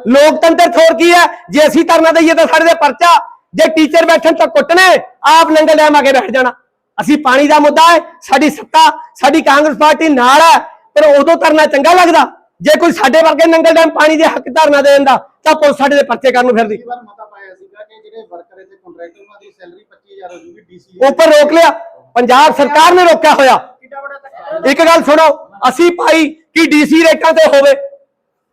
ਲੋਕਤੰਤਰ ਥੋਰ ਕੀ ਹੈ? ਜੇ ਅਸੀਂ ਧਰਨਾ ਦਈਏ ਤਾਂ ਸਾਡੇ ਦੇ ਪਰਚਾ। ਜੇ ਟੀਚਰ ਬੈਠਣ ਤਾਂ ਕੁੱਟਣੇ। ਆਪ ਨੰਗਲ ਡੈਮ ਆ ਕੇ ਬੈਠ ਜਾਣਾ। ਅਸੀਂ ਪਾਣੀ ਦਾ ਮੁੱਦਾ ਹੈ ਸਾਡੀ ਸੱਤਾ ਸਾਡੀ ਕਾਂਗਰਸ ਪਾਰਟੀ ਨਾਲ ਹੈ। ਪਰ ਉਦੋਂ ਧਰਨਾ ਚੰਗਾ ਲੱਗਦਾ। ਜੇ ਕੋਈ ਸਾਡੇ ਵਰਗੇ ਨੰਗਲ ਡੈਮ ਪਾਣੀ ਦੇ ਹੱਕ ਧਰਨਾ ਦੇ ਦਿੰਦਾ ਤਾਂ ਪੁਲਿਸ ਸਾਡੇ ਦੇ ਪਰਚੇ ਕਰਨ ਨੂੰ ਫਿਰਦੀ। ਪਿਛਲੀ ਵਾਰ ਮਤਾ ਪਾਇਆ ਸੀਗਾ ਕਿ ਜਿਹੜੇ ਵਰਕਰ ਇੱਥੇ ਕੰਟਰੈਕਟਰ ਉਹਨਾਂ ਦੀ ਸੈਲਰੀ 25000 ਹੋ ਜੂਗੀ ਡੀਸੀ ਉੱਪਰ ਰੋਕ ਲਿਆ। ਪੰਜਾਬ ਸਰਕਾਰ ਨੇ ਰੋਕਿਆ ਹੋਇਆ। ਇੱਕ ਗੱਲ ਸੁਣੋ, ਅਸੀਂ ਪਾਈ ਕਿ ਡੀਸੀ ਰੇਟਾਂ ਤੇ ਹੋਵੇ,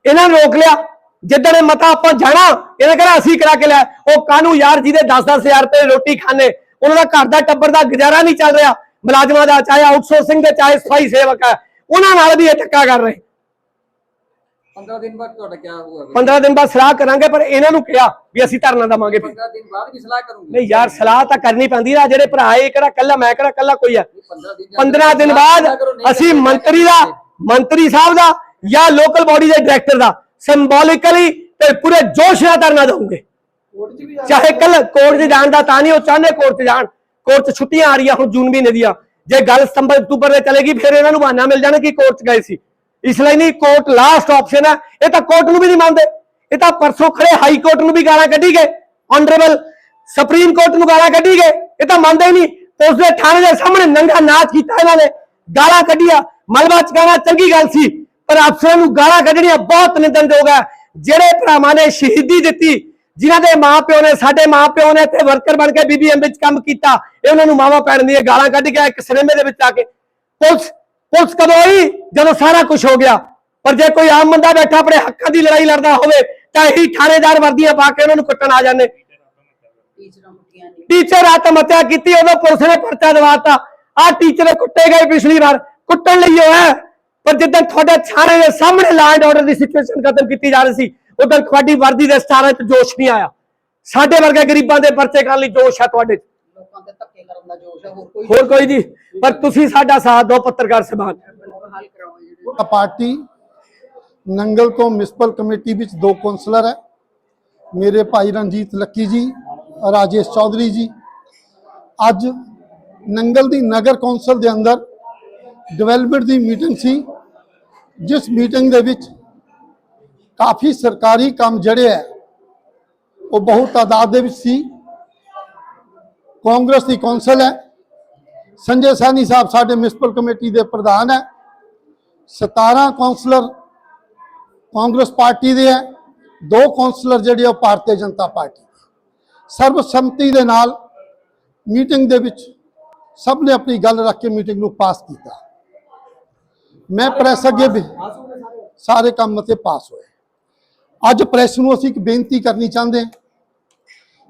ਇਹਨਾਂ ਨੇ ਰੋਕ ਲਿਆ। ਜਿੱਦਣ ਇਹ ਮਤਾ ਆਪਾਂ ਜਾਣਾ, ਇਹਨੇ ਕਹਿੰਦਾ ਅਸੀਂ ਕਰਾ ਕੇ ਲਿਆ। ਉਹ ਕਾਨੂੰ ਯਾਰ ਜਿਹਦੇ 10-10000 ਰੁਪਏ ਰੋਟੀ ਖਾਣੇ ਉਹਨਾਂ ਦਾ ਘਰ ਦਾ ਟੱਬਰ ਦਾ ਗੁਜ਼ਾਰਾ ਨਹੀਂ ਚੱਲ ਰਿਹਾ। ਮੁਲਾਜ਼ਮਾਂ ਦਾ, ਚਾਹੇ ਆਊਟਸੋਰਸਿੰਗ ਦੇ, ਚਾਹੇ ਸਫ਼ਾਈ ਸੇਵਕ ਹੈ, ਉਹਨਾਂ ਨਾਲ ਵੀ ਇਹ ਧੱਕਾ ਕਰ ਰਹੇ। 15 ਦਿਨ ਬਾਅਦ ਤੁਹਾਡਾ ਕੀ ਹੋਊਗਾ 15 ਦਿਨ ਬਾਅਦ ਸਲਾਹ ਕਰਾਂਗੇ ਪਰ ਇਹਨਾਂ ਨੂੰ ਕਿਹਾ ਵੀ ਅਸੀਂ ਧਰਨਾ ਦਵਾਂਗੇ ਫਿਰ। 15 ਦਿਨ ਬਾਅਦ ਵੀ ਸਲਾਹ ਕਰੂੰਗੀ। ਨਹੀਂ ਯਾਰ ਸਲਾਹ ਤਾਂ ਕਰਨੀ ਪੈਂਦੀ ਨਾ। ਜਿਹੜੇ ਭਰਾ ਇਹ ਕਿਹੜਾ ਕੱਲਾ ਮੈਂ ਕਿਹੜਾ ਕੱਲਾ ਕੋਈ ਆ? 15 ਦਿਨ 15 ਦਿਨ ਬਾਅਦ ਅਸੀਂ ਮੰਤਰੀ ਦਾ ਮੰਤਰੀ ਸਾਹਿਬ ਦਾ ਜਾਂ ਲੋਕਲ ਬਾਡੀ ਦੇ ਡਾਇਰੈਕਟਰ ਦਾ ਸਿੰਬੋਲਿਕਲੀ ਤੇ ਪੂਰੇ ਜੋਸ਼ ਨਾਲ ਧਰਨਾ ਦਵਾਂਗੇ। ਚਾਹੇ ਕੱਲ ਕੋਰਟ 'ਚ ਜਾਣ ਦਾ ਤਾਂ ਨਹੀਂ ਉਹ ਚਾਹੁੰਦੇ ਕੋਰਟ 'ਚ ਜਾਣ। ਕੋਰਟ 'ਚ ਛੁੱਟੀਆਂ ਆ ਰਹੀਆਂ ਹੁਣ ਜੂਨ ਮਹੀਨੇ ਦੀਆਂ। ਜੇ ਗੱਲ ਸਤੰਬਰ ਅਕਤੂਬਰ ਦੇ ਚਲੇਗੀ ਫਿਰ ਇਹਨਾਂ ਨੂੰ ਬਹਾਨਾ ਮਿਲ ਜਾਣਾ ਕਿ ਕੋਰਟ 'ਚ ਗਏ ਸੀ। ਇਸ ਲਈ ਨਹੀਂ ਕੋਰਟ ਲਾਸਟ ਆਪਸ਼ਨ ਹੈ। ਇਹ ਤਾਂ ਕੋਰਟ ਨੂੰ ਵੀ ਨਹੀਂ ਮੰਨਦੇ। ਇਹ ਤਾਂ ਪਰਸੋਂ ਖੜੇ ਹਾਈ ਕੋਰਟ ਨੂੰ ਵੀ ਗਾਲਾਂ ਕੱਢੀ ਗਏ। ਆਨਰੇਬਲ ਸੁਪਰੀਮ ਕੋਰਟ ਨੂੰ ਗਾਲਾਂ ਕੱਢੀ ਗਏ। ਇਹ ਤਾਂ ਮੰਨਦੇ ਹੀ ਨਹੀਂ। ਪੁਲਿਸ ਦੇ ਥਾਣੇ ਦੇ ਸਾਹਮਣੇ ਨੰਗਾ ਨਾਚ ਕੀਤਾ ਇਹਨਾਂ ਨੇ। ਗਾਲਾਂ ਕੱਢੀਆਂ। ਮਲਬਾ ਚਕਾਣਾ ਚੰਗੀ ਗੱਲ ਸੀ, ਪਰ ਅਫਸਰਾਂ ਨੂੰ ਗਾਲਾਂ ਕੱਢਣੀਆਂ ਬਹੁਤ ਨਿੰਦਣਯੋਗ ਹੈ। ਜਿਹੜੇ ਭਰਾਵਾਂ ਨੇ ਸ਼ਹੀਦੀ ਦਿੱਤੀ, ਜਿਨ੍ਹਾਂ ਦੇ ਮਾਪਿਓ ਨੇ, ਸਾਡੇ ਮਾਪਿਓ ਨੇ ਇੱਥੇ ਵਰਕਰ ਬਣ ਕੇ ਬੀਬੀਐਮ ਵਿੱਚ ਕੰਮ ਕੀਤਾ, ਇਹ ਉਹਨਾਂ ਨੂੰ ਮਾਵਾ ਪੈਣ ਦੀਆਂ ਗਾਲਾਂ ਕੱਢ ਕੇ ਇੱਕ ਸਿਨੇਮੇ ਦੇ ਵਿੱਚ ਆ ਕੇ। ਪੁਲਿਸ ਪੁਲਿਸ ਕਦੋਂ ਆਈ? ਜਦੋਂ ਸਾਰਾ ਕੁਝ ਹੋ ਗਿਆ। ਪਰ ਜੇ ਕੋਈ ਆਮ ਬੰਦਾ ਬੈਠਾ ਆਪਣੇ ਹੱਕਾਂ ਦੀ ਲੜਾਈ ਲੜਦਾ ਹੋਵੇ, ਤਾਂ ਇਹੀ ਥਾਣੇਦਾਰ ਵਰਦੀਆਂ ਪਾ ਕੇ ਉਹਨਾਂ ਨੂੰ ਕੁੱਟਣ ਆ ਜਾਂਦੇ। ਟੀਚਰ ਆਤਮ ਹੱਤਿਆ ਕੀਤੀ, ਉਦੋਂ ਪੁਲਿਸ ਨੇ ਪਰਚਾ ਦਵਾਤਾ। ਆ ਟੀਚਰ ਕੁੱਟੇ ਗਏ ਪਿਛਲੀ ਵਾਰ। ਕੁੱਟਣ ਲਈ ਉਹ ਹੈ। ਪਰ ਜਿੱਦਾਂ ਤੁਹਾਡੇ ਥਾਣੇ ਦੇ ਸਾਹਮਣੇ ਲਾਂਡ ਆਰਡਰ ਦੀ ਸਿਚੁਏਸ਼ਨ ਖਤਮ ਕੀਤੀ ਜਾ ਰਹੀ ਸੀ, ਉਦੋਂ ਤੁਹਾਡੀ ਵਰਦੀ ਦੇ ਸਟਾਰਾਂ 'ਚ ਜੋਸ਼ ਨਹੀਂ ਆਇਆ। ਸਾਡੇ ਵਰਗੇ ਗਰੀਬਾਂ ਦੇ ਪਰਚੇ ਕਰਨ ਲਈ ਜੋਸ਼ ਆ ਤੁਹਾਡੇ ਲੋਕਾਂ ਦੇ ਧੱਕੇ ਕਰਨ ਦਾ ਜੋਸ਼ ਹੈ ਹੋਰ ਕੋਈ ਹੋਰ ਕੋਈ ਜੀ ਪਰ ਤੁਸੀਂ ਸਾਡਾ ਸਾਥ ਦਿਓ ਪੱਤਰਕਾਰ ਸਭਾ ਹੱਲ ਕਰਾਓ ਜਿਹੜੇ। ਪਾਰਟੀ ਨੰਗਲ ਤੋਂ ਮਿਊਨਿਸਪਲ ਕਮੇਟੀ ਵਿੱਚ ਦੋ ਕੌਂਸਲਰ ਹੈ। ਮੇਰੇ ਭਾਈ ਰਣਜੀਤ ਲੱਕੀ ਜੀ ਰਾਜੇਸ਼ ਚੌਧਰੀ ਜੀ। ਅੱਜ ਨੰਗਲ ਦੀ ਨਗਰ ਕੌਂਸਲ ਦੇ ਅੰਦਰ ਡਿਵੈਲਪਮੈਂਟ ਦੀ ਮੀਟਿੰਗ ਸੀ ਜਿਸ ਮੀਟਿੰਗ ਦੇ ਵਿੱਚ ਕਾਫੀ ਸਰਕਾਰੀ ਕੰਮ ਜਿਹੜੇ ਹੈ ਉਹ ਬਹੁਤ ਤਾਦਾਦ ਦੇ ਵਿੱਚ ਸੀ। ਕਾਂਗਰਸ ਦੀ ਕੌਂਸਲ ਹੈ। ਸੰਜੇ ਸਾਨੀ ਸਾਹਿਬ ਸਾਡੇ ਮਿਊਨਿਸਪਲ ਕਮੇਟੀ ਦੇ ਪ੍ਰਧਾਨ ਹੈ। 17 ਕਾਉਂਸਲਰ ਕਾਂਗਰਸ ਪਾਰਟੀ ਦੇ ਹੈ। ਦੋ ਕਾਉਂਸਲਰ ਜਿਹੜੇ ਉਹ ਭਾਰਤੀ ਜਨਤਾ ਪਾਰਟੀ ਸਰਬਸੰਮਤੀ ਦੇ ਨਾਲ ਮੀਟਿੰਗ ਦੇ ਵਿੱਚ ਸਭ ਨੇ ਆਪਣੀ ਗੱਲ ਰੱਖ ਕੇ ਮੀਟਿੰਗ ਨੂੰ ਪਾਸ ਕੀਤਾ। ਮੈਂ ਪ੍ਰੈਸ ਅੱਗੇ ਵੀ ਸਾਰੇ ਕੰਮ ਤੇ ਪਾਸ ਹੋਏ। ਅੱਜ ਪ੍ਰੈਸ ਨੂੰ ਅਸੀਂ ਇੱਕ ਬੇਨਤੀ ਕਰਨੀ ਚਾਹੁੰਦੇ ਹਾਂ।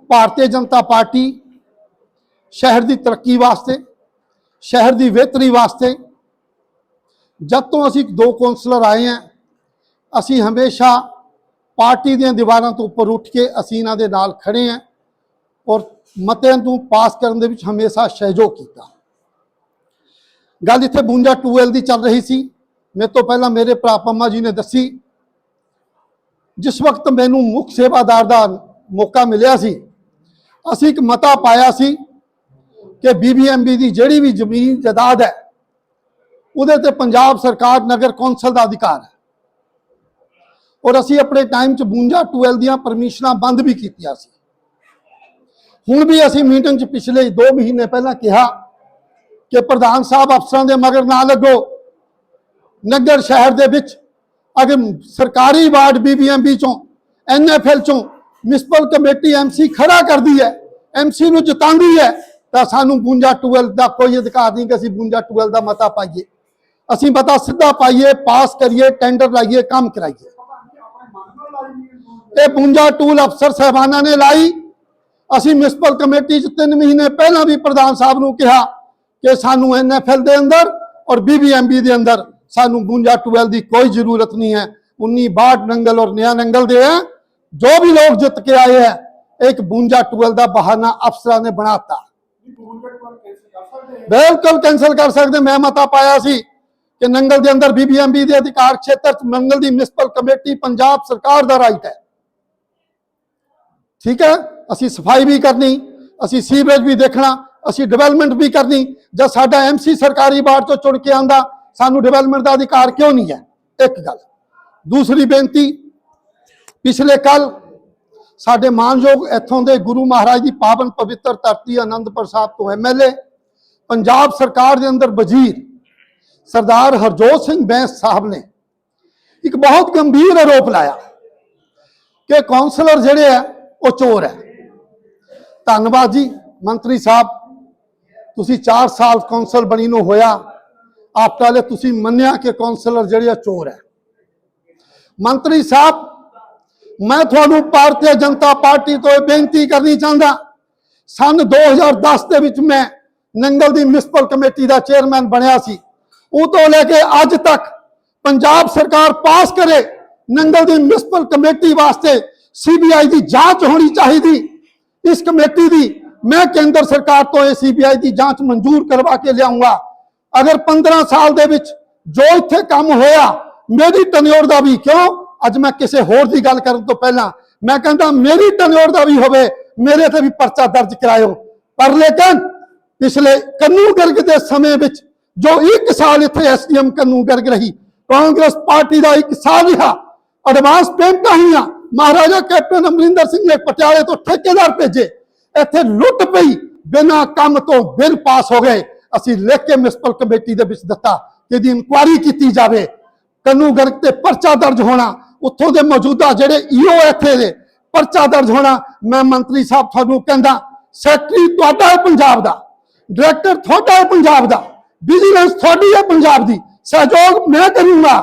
ਭਾਰਤੀ ਜਨਤਾ ਪਾਰਟੀ ਸ਼ਹਿਰ ਦੀ ਤਰੱਕੀ ਵਾਸਤੇ, ਸ਼ਹਿਰ ਦੀ ਬਿਹਤਰੀ ਵਾਸਤੇ। ਜਦ ਤੋਂ ਅਸੀਂ ਦੋ ਕੌਂਸਲਰ ਆਏ ਹਾਂ, ਅਸੀਂ ਹਮੇਸ਼ਾ ਪਾਰਟੀ ਦੀਆਂ ਦੀਵਾਰਾਂ ਤੋਂ ਉੱਪਰ ਉੱਠ ਕੇ ਅਸੀਂ ਇਹਨਾਂ ਦੇ ਨਾਲ ਖੜੇ ਹਾਂ ਔਰ ਮਤਿਆਂ ਨੂੰ ਪਾਸ ਕਰਨ ਦੇ ਵਿੱਚ ਹਮੇਸ਼ਾ ਸਹਿਯੋਗ ਕੀਤਾ। ਗੱਲ ਇੱਥੇ ਬੁੰਜਾ 2L ਦੀ ਚੱਲ ਰਹੀ ਸੀ। ਮੇਰੇ ਤੋਂ ਪਹਿਲਾਂ ਮੇਰੇ ਭਰਾ ਪੰਮਾ ਜੀ ਨੇ ਦੱਸੀ, ਜਿਸ ਵਕਤ ਮੈਨੂੰ ਮੁੱਖ ਸੇਵਾਦਾਰ ਦਾ ਮੌਕਾ ਮਿਲਿਆ ਸੀ, ਅਸੀਂ ਇੱਕ ਮਤਾ ਪਾਇਆ ਸੀ ਕਿ ਬੀਬੀਐਮਬੀ ਦੀ ਜਿਹੜੀ ਵੀ ਜ਼ਮੀਨ ਜਾਇਦਾਦ ਹੈ, ਉਹਦੇ ਤੇ ਪੰਜਾਬ ਸਰਕਾਰ ਨਗਰ ਕੌਂਸਲ ਦਾ ਅਧਿਕਾਰ ਹੈ। ਔਰ ਅਸੀਂ ਆਪਣੇ ਟਾਈਮ 'ਚ 52 12 ਦੀਆਂ ਪਰਮਿਸ਼ਨਾਂ ਬੰਦ ਵੀ ਕੀਤੀਆਂ ਸੀ। ਹੁਣ ਵੀ ਅਸੀਂ ਮੀਟਿੰਗ 'ਚ ਪਿਛਲੇ 2 ਮਹੀਨੇ ਪਹਿਲਾਂ ਕਿਹਾ ਕਿ ਪ੍ਰਧਾਨ ਸਾਹਿਬ ਅਫਸਰਾਂ ਦੇ ਮਗਰ ਨਾ ਲੱਗੋ। ਨਗਰ ਸ਼ਹਿਰ ਦੇ ਵਿੱਚ ਅਗਰ ਸਰਕਾਰੀ ਵਾਰਡ ਬੀਬੀਐਮਬੀ ਚੋਂ ਐਨਐਫਐਲ ਚੋਂ ਮਿਊਨਿਸਪਲ ਕਮੇਟੀ ਐਮਸੀ ਖੜਾ ਕਰਦੀ ਹੈ ਐਮਸੀ ਨੂੰ ਜਿਤਾਉਂਦੀ ਹੈ ਤਾਂ ਸਾਨੂੰ 52 12 ਦਾ ਕੋਈ ਅਧਿਕਾਰ ਨਹੀਂ ਕਿ ਅਸੀਂ 52 12 ਦਾ ਮਤਾ ਪਾਈਏ। ਅਸੀਂ ਮਤਾ ਸਿੱਧਾ ਪਾਈਏ, ਪਾਸ ਕਰੀਏ ਟੈਂਡਰ ਲਾਈਏ, ਕੰਮ ਕਰਾਈਏ। ਇਹ 52 ਟੂਲ ਅਫਸਰ ਸਹਿਬਾਨਾਂ ਨੇ ਲਾਈ। ਅਸੀਂ ਮਿਊਨਿਸਪਲ ਕਮੇਟੀ ਚ 3 ਮਹੀਨੇ ਪਹਿਲਾਂ ਵੀ ਪ੍ਰਧਾਨ ਸਾਹਿਬ ਨੂੰ ਕਿਹਾ ਕਿ ਸਾਨੂੰ ਐਨਐਫਐਲ ਦੇ ਅੰਦਰ ਔਰ ਬੀਬੀਐਮਬੀ ਦੇ ਅੰਦਰ ਸਾਨੂੰ 52 12 ਦੀ ਕੋਈ ਜ਼ਰੂਰਤ ਨਹੀਂ ਹੈ। 19 62 ਨੰਗਲ ਔਰ ਨਿਆ ਨੰਗਲ ਦੇ ਹੈ। ਜੋ ਵੀ ਲੋਕ ਜਿੱਤ ਕੇ ਆਏ ਹੈ, ਇੱਕ 52 ਟੂਲ ਦਾ ਬਹਾਨਾ ਅਫਸਰਾਂ ਨੇ ਬਣਾਤਾ ਬਿਲਕੁਲ ਕੈਨਸਲ ਕਰ ਸਕਦੇ, ਮੈਂ ਮਤਾ ਪਾਇਆ ਸੀ ਕਿ ਨੰਗਲ ਦੇ ਅੰਦਰ ਬੀਬੀਐਮਬੀ ਦੇ ਅਧਿਕਾਰ ਖੇਤਰ ਨੰਗਲ ਦੀ ਮਿਊਨਿਸਪਲ ਕਮੇਟੀ ਪੰਜਾਬ ਸਰਕਾਰ ਦਾ ਰਾਈਟ ਹੈ। ਠੀਕ ਹੈ? ਅਸੀਂ ਸਫ਼ਾਈ ਵੀ ਕਰਨੀ, ਅਸੀਂ ਸੀਵਰੇਜ ਵੀ ਦੇਖਣਾ, ਅਸੀਂ ਡਿਵੈਲਪਮੈਂਟ ਵੀ ਕਰਨੀ ਜਦ ਸਾਡਾ ਐਮਸੀ ਸਰਕਾਰੀ ਬਾੜ ਤੋਂ ਚੁਣ ਕੇ ਆਂਦਾ ਸਾਨੂੰ ਡਿਵੈਲਪਮੈਂਟ ਦਾ ਅਧਿਕਾਰ ਕਿਉਂ ਨਹੀਂ ਹੈ? ਇੱਕ ਗੱਲ। ਦੂਸਰੀ ਬੇਨਤੀ, ਪਿਛਲੇ ਕੱਲ ਸਾਡੇ ਮਾਨਯੋਗ ਇੱਥੋਂ ਦੇ ਗੁਰੂ ਮਹਾਰਾਜ ਦੀ ਪਾਵਨ ਪਵਿੱਤਰ ਧਰਤੀ ਆਨੰਦਪੁਰ ਸਾਹਿਬ ਤੋਂ ਐਮਐਲਏ ਪੰਜਾਬ ਸਰਕਾਰ ਦੇ ਅੰਦਰ ਵਜ਼ੀਰ ਸਰਦਾਰ ਹਰਜੋਤ ਸਿੰਘ ਬੈਂਸ ਸਾਹਿਬ ਨੇ ਇੱਕ ਬਹੁਤ ਗੰਭੀਰ ਆਰੋਪ ਲਾਇਆ ਕਿ ਕਾਉਂਸਲਰ ਜਿਹੜੇ ਆ, ਉਹ ਚੋਰ ਹੈ। ਧੰਨਵਾਦ ਜੀ, ਮੰਤਰੀ ਸਾਹਿਬ, ਤੁਸੀਂ 4 ਸਾਲ ਕੌਂਸਲ ਬਣੀ ਨੂੰ ਹੋਇਆ, ਆਪ ਕਾਲੇ ਤੁਸੀਂ ਮੰਨਿਆ ਕਿ ਕੌਂਸਲਰ ਜਿਹੜੇ ਆ, ਚੋਰ ਹੈ। ਮੰਤਰੀ ਸਾਹਿਬ ਮੈਂ ਤੁਹਾਨੂੰ ਭਾਰਤੀ ਜਨਤਾ ਪਾਰਟੀ ਤੋਂ ਇਹ ਬੇਨਤੀ ਕਰਨੀ ਚਾਹੁੰਦਾ, ਸਨ 2010 ਦੇ ਵਿੱਚ ਮੈਂ ਨੰਗਲ ਦੀ ਮਿਊਨਿਸਪਲ ਕਮੇਟੀ ਦਾ ਚੇਅਰਮੈਨ ਬਣਿਆ ਸੀ। ਉਹ ਤੋਂ ਲੈ ਕੇ ਅੱਜ ਤੱਕ ਪੰਜਾਬ ਸਰਕਾਰ ਪਾਸ ਕਰੇ ਨੰਗਲ ਦੀ ਮਿਊਨਿਸਪਲ ਕਮੇਟੀ ਵਾਸਤੇ ਸੀਬੀਆਈ ਦੀ ਜਾਂਚ ਹੋਣੀ ਚਾਹੀਦੀ। ਇਸ ਕਮੇਟੀ ਦੀ ਮੈਂ ਕੇਂਦਰ ਸਰਕਾਰ ਤੋਂ ਇਹ ਸੀਬੀਆਈ ਦੀ ਜਾਂਚ ਮਨਜ਼ੂਰ ਕਰਵਾ ਕੇ ਲਿਆਉਂਗਾ। ਅਗਰ 15 ਸਾਲ ਦੇ ਵਿੱਚ ਜੋ ਇੱਥੇ ਕੰਮ ਹੋਇਆ, ਮੇਰੀ ਟਨਿਓਰ ਦਾ ਵੀ ਕਿਉਂ ਅੱਜ ਮੈਂ ਕਿਸੇ ਹੋਰ ਦੀ ਗੱਲ ਕਰਨ ਤੋਂ ਪਹਿਲਾਂ ਮੈਂ ਕਹਿੰਦਾ ਮੇਰੀ ਟਨਿਓਰ ਦਾ ਵੀ ਹੋਵੇ, ਮੇਰੇ ਤੇ ਵੀ ਪਰਚਾ ਦਰਜ ਕਰਾਇਓ। ਪਰ ਲੇਕਿਨ ਪਿਛਲੇ ਕੰਨੂ ਗਰਗ ਦੇ ਸਮੇਂ ਵਿੱਚ ਜੋ ਇੱਕ ਸਾਲ ਇੱਥੇ ਐਸਡੀਐਮ ਕੰਨੂ ਗਰਗ ਰਹੀ, ਕਾਂਗਰਸ ਪਾਰਟੀ ਦਾ ਇੱਕ ਸਾਲ ਰਿਹਾ, ਐਡਵਾਂਸ ਪੇਮੈਂਟਾਂ ਹੋਈਆਂ ਮਹਾਰਾਜਾ ਕੈਪਟਨ ਅਮਰਿੰਦਰ ਸਿੰਘ ਨੇ ਪਟਿਆਲੇ ਤੋਂ ਠੇਕੇਦਾਰ ਭੇਜੇ, ਇੱਥੇ ਲੁੱਟ ਪਈ, ਬਿਨਾਂ ਕੰਮ ਤੋਂ ਬਿੱਲ ਪਾਸ ਹੋ ਗਏ। ਅਸੀਂ ਲਿਖ ਕੇ ਮਿਊਨਿਸਪਲ ਕਮੇਟੀ ਦੇ ਵਿੱਚ ਦਿੱਤਾ ਕਿ ਇਹਦੀ ਇਨਕੁਆਰੀ ਕੀਤੀ ਜਾਵੇ। ਕੰਨੂ ਗਰਗ ਤੇ ਪਰਚਾ ਦਰਜ ਹੋਣਾ ਉੱਥੋਂ ਦੇ ਮੌਜੂਦਾ ਜਿਹੜੇ ਈਓ ਇੱਥੇ ਦੇ ਪਰਚਾ ਦਰਜ ਹੋਣਾ, ਮੈਂ ਮੰਤਰੀ ਸਾਹਿਬ ਤੁਹਾਨੂੰ ਕਹਿੰਦਾ, ਸੈਕਟਰੀ ਤੁਹਾਡਾ ਹੈ ਪੰਜਾਬ ਦਾ, ਡਾਇਰੈਕਟਰ ਤੁਹਾਡਾ ਹੈ ਪੰਜਾਬ ਦਾ, ਵਿਜੀਲੈਂਸ ਤੁਹਾਡੀ ਹੈ ਪੰਜਾਬ ਦੀ, ਸਹਿਯੋਗ ਮੈਂ ਕਰੂੰਗਾ।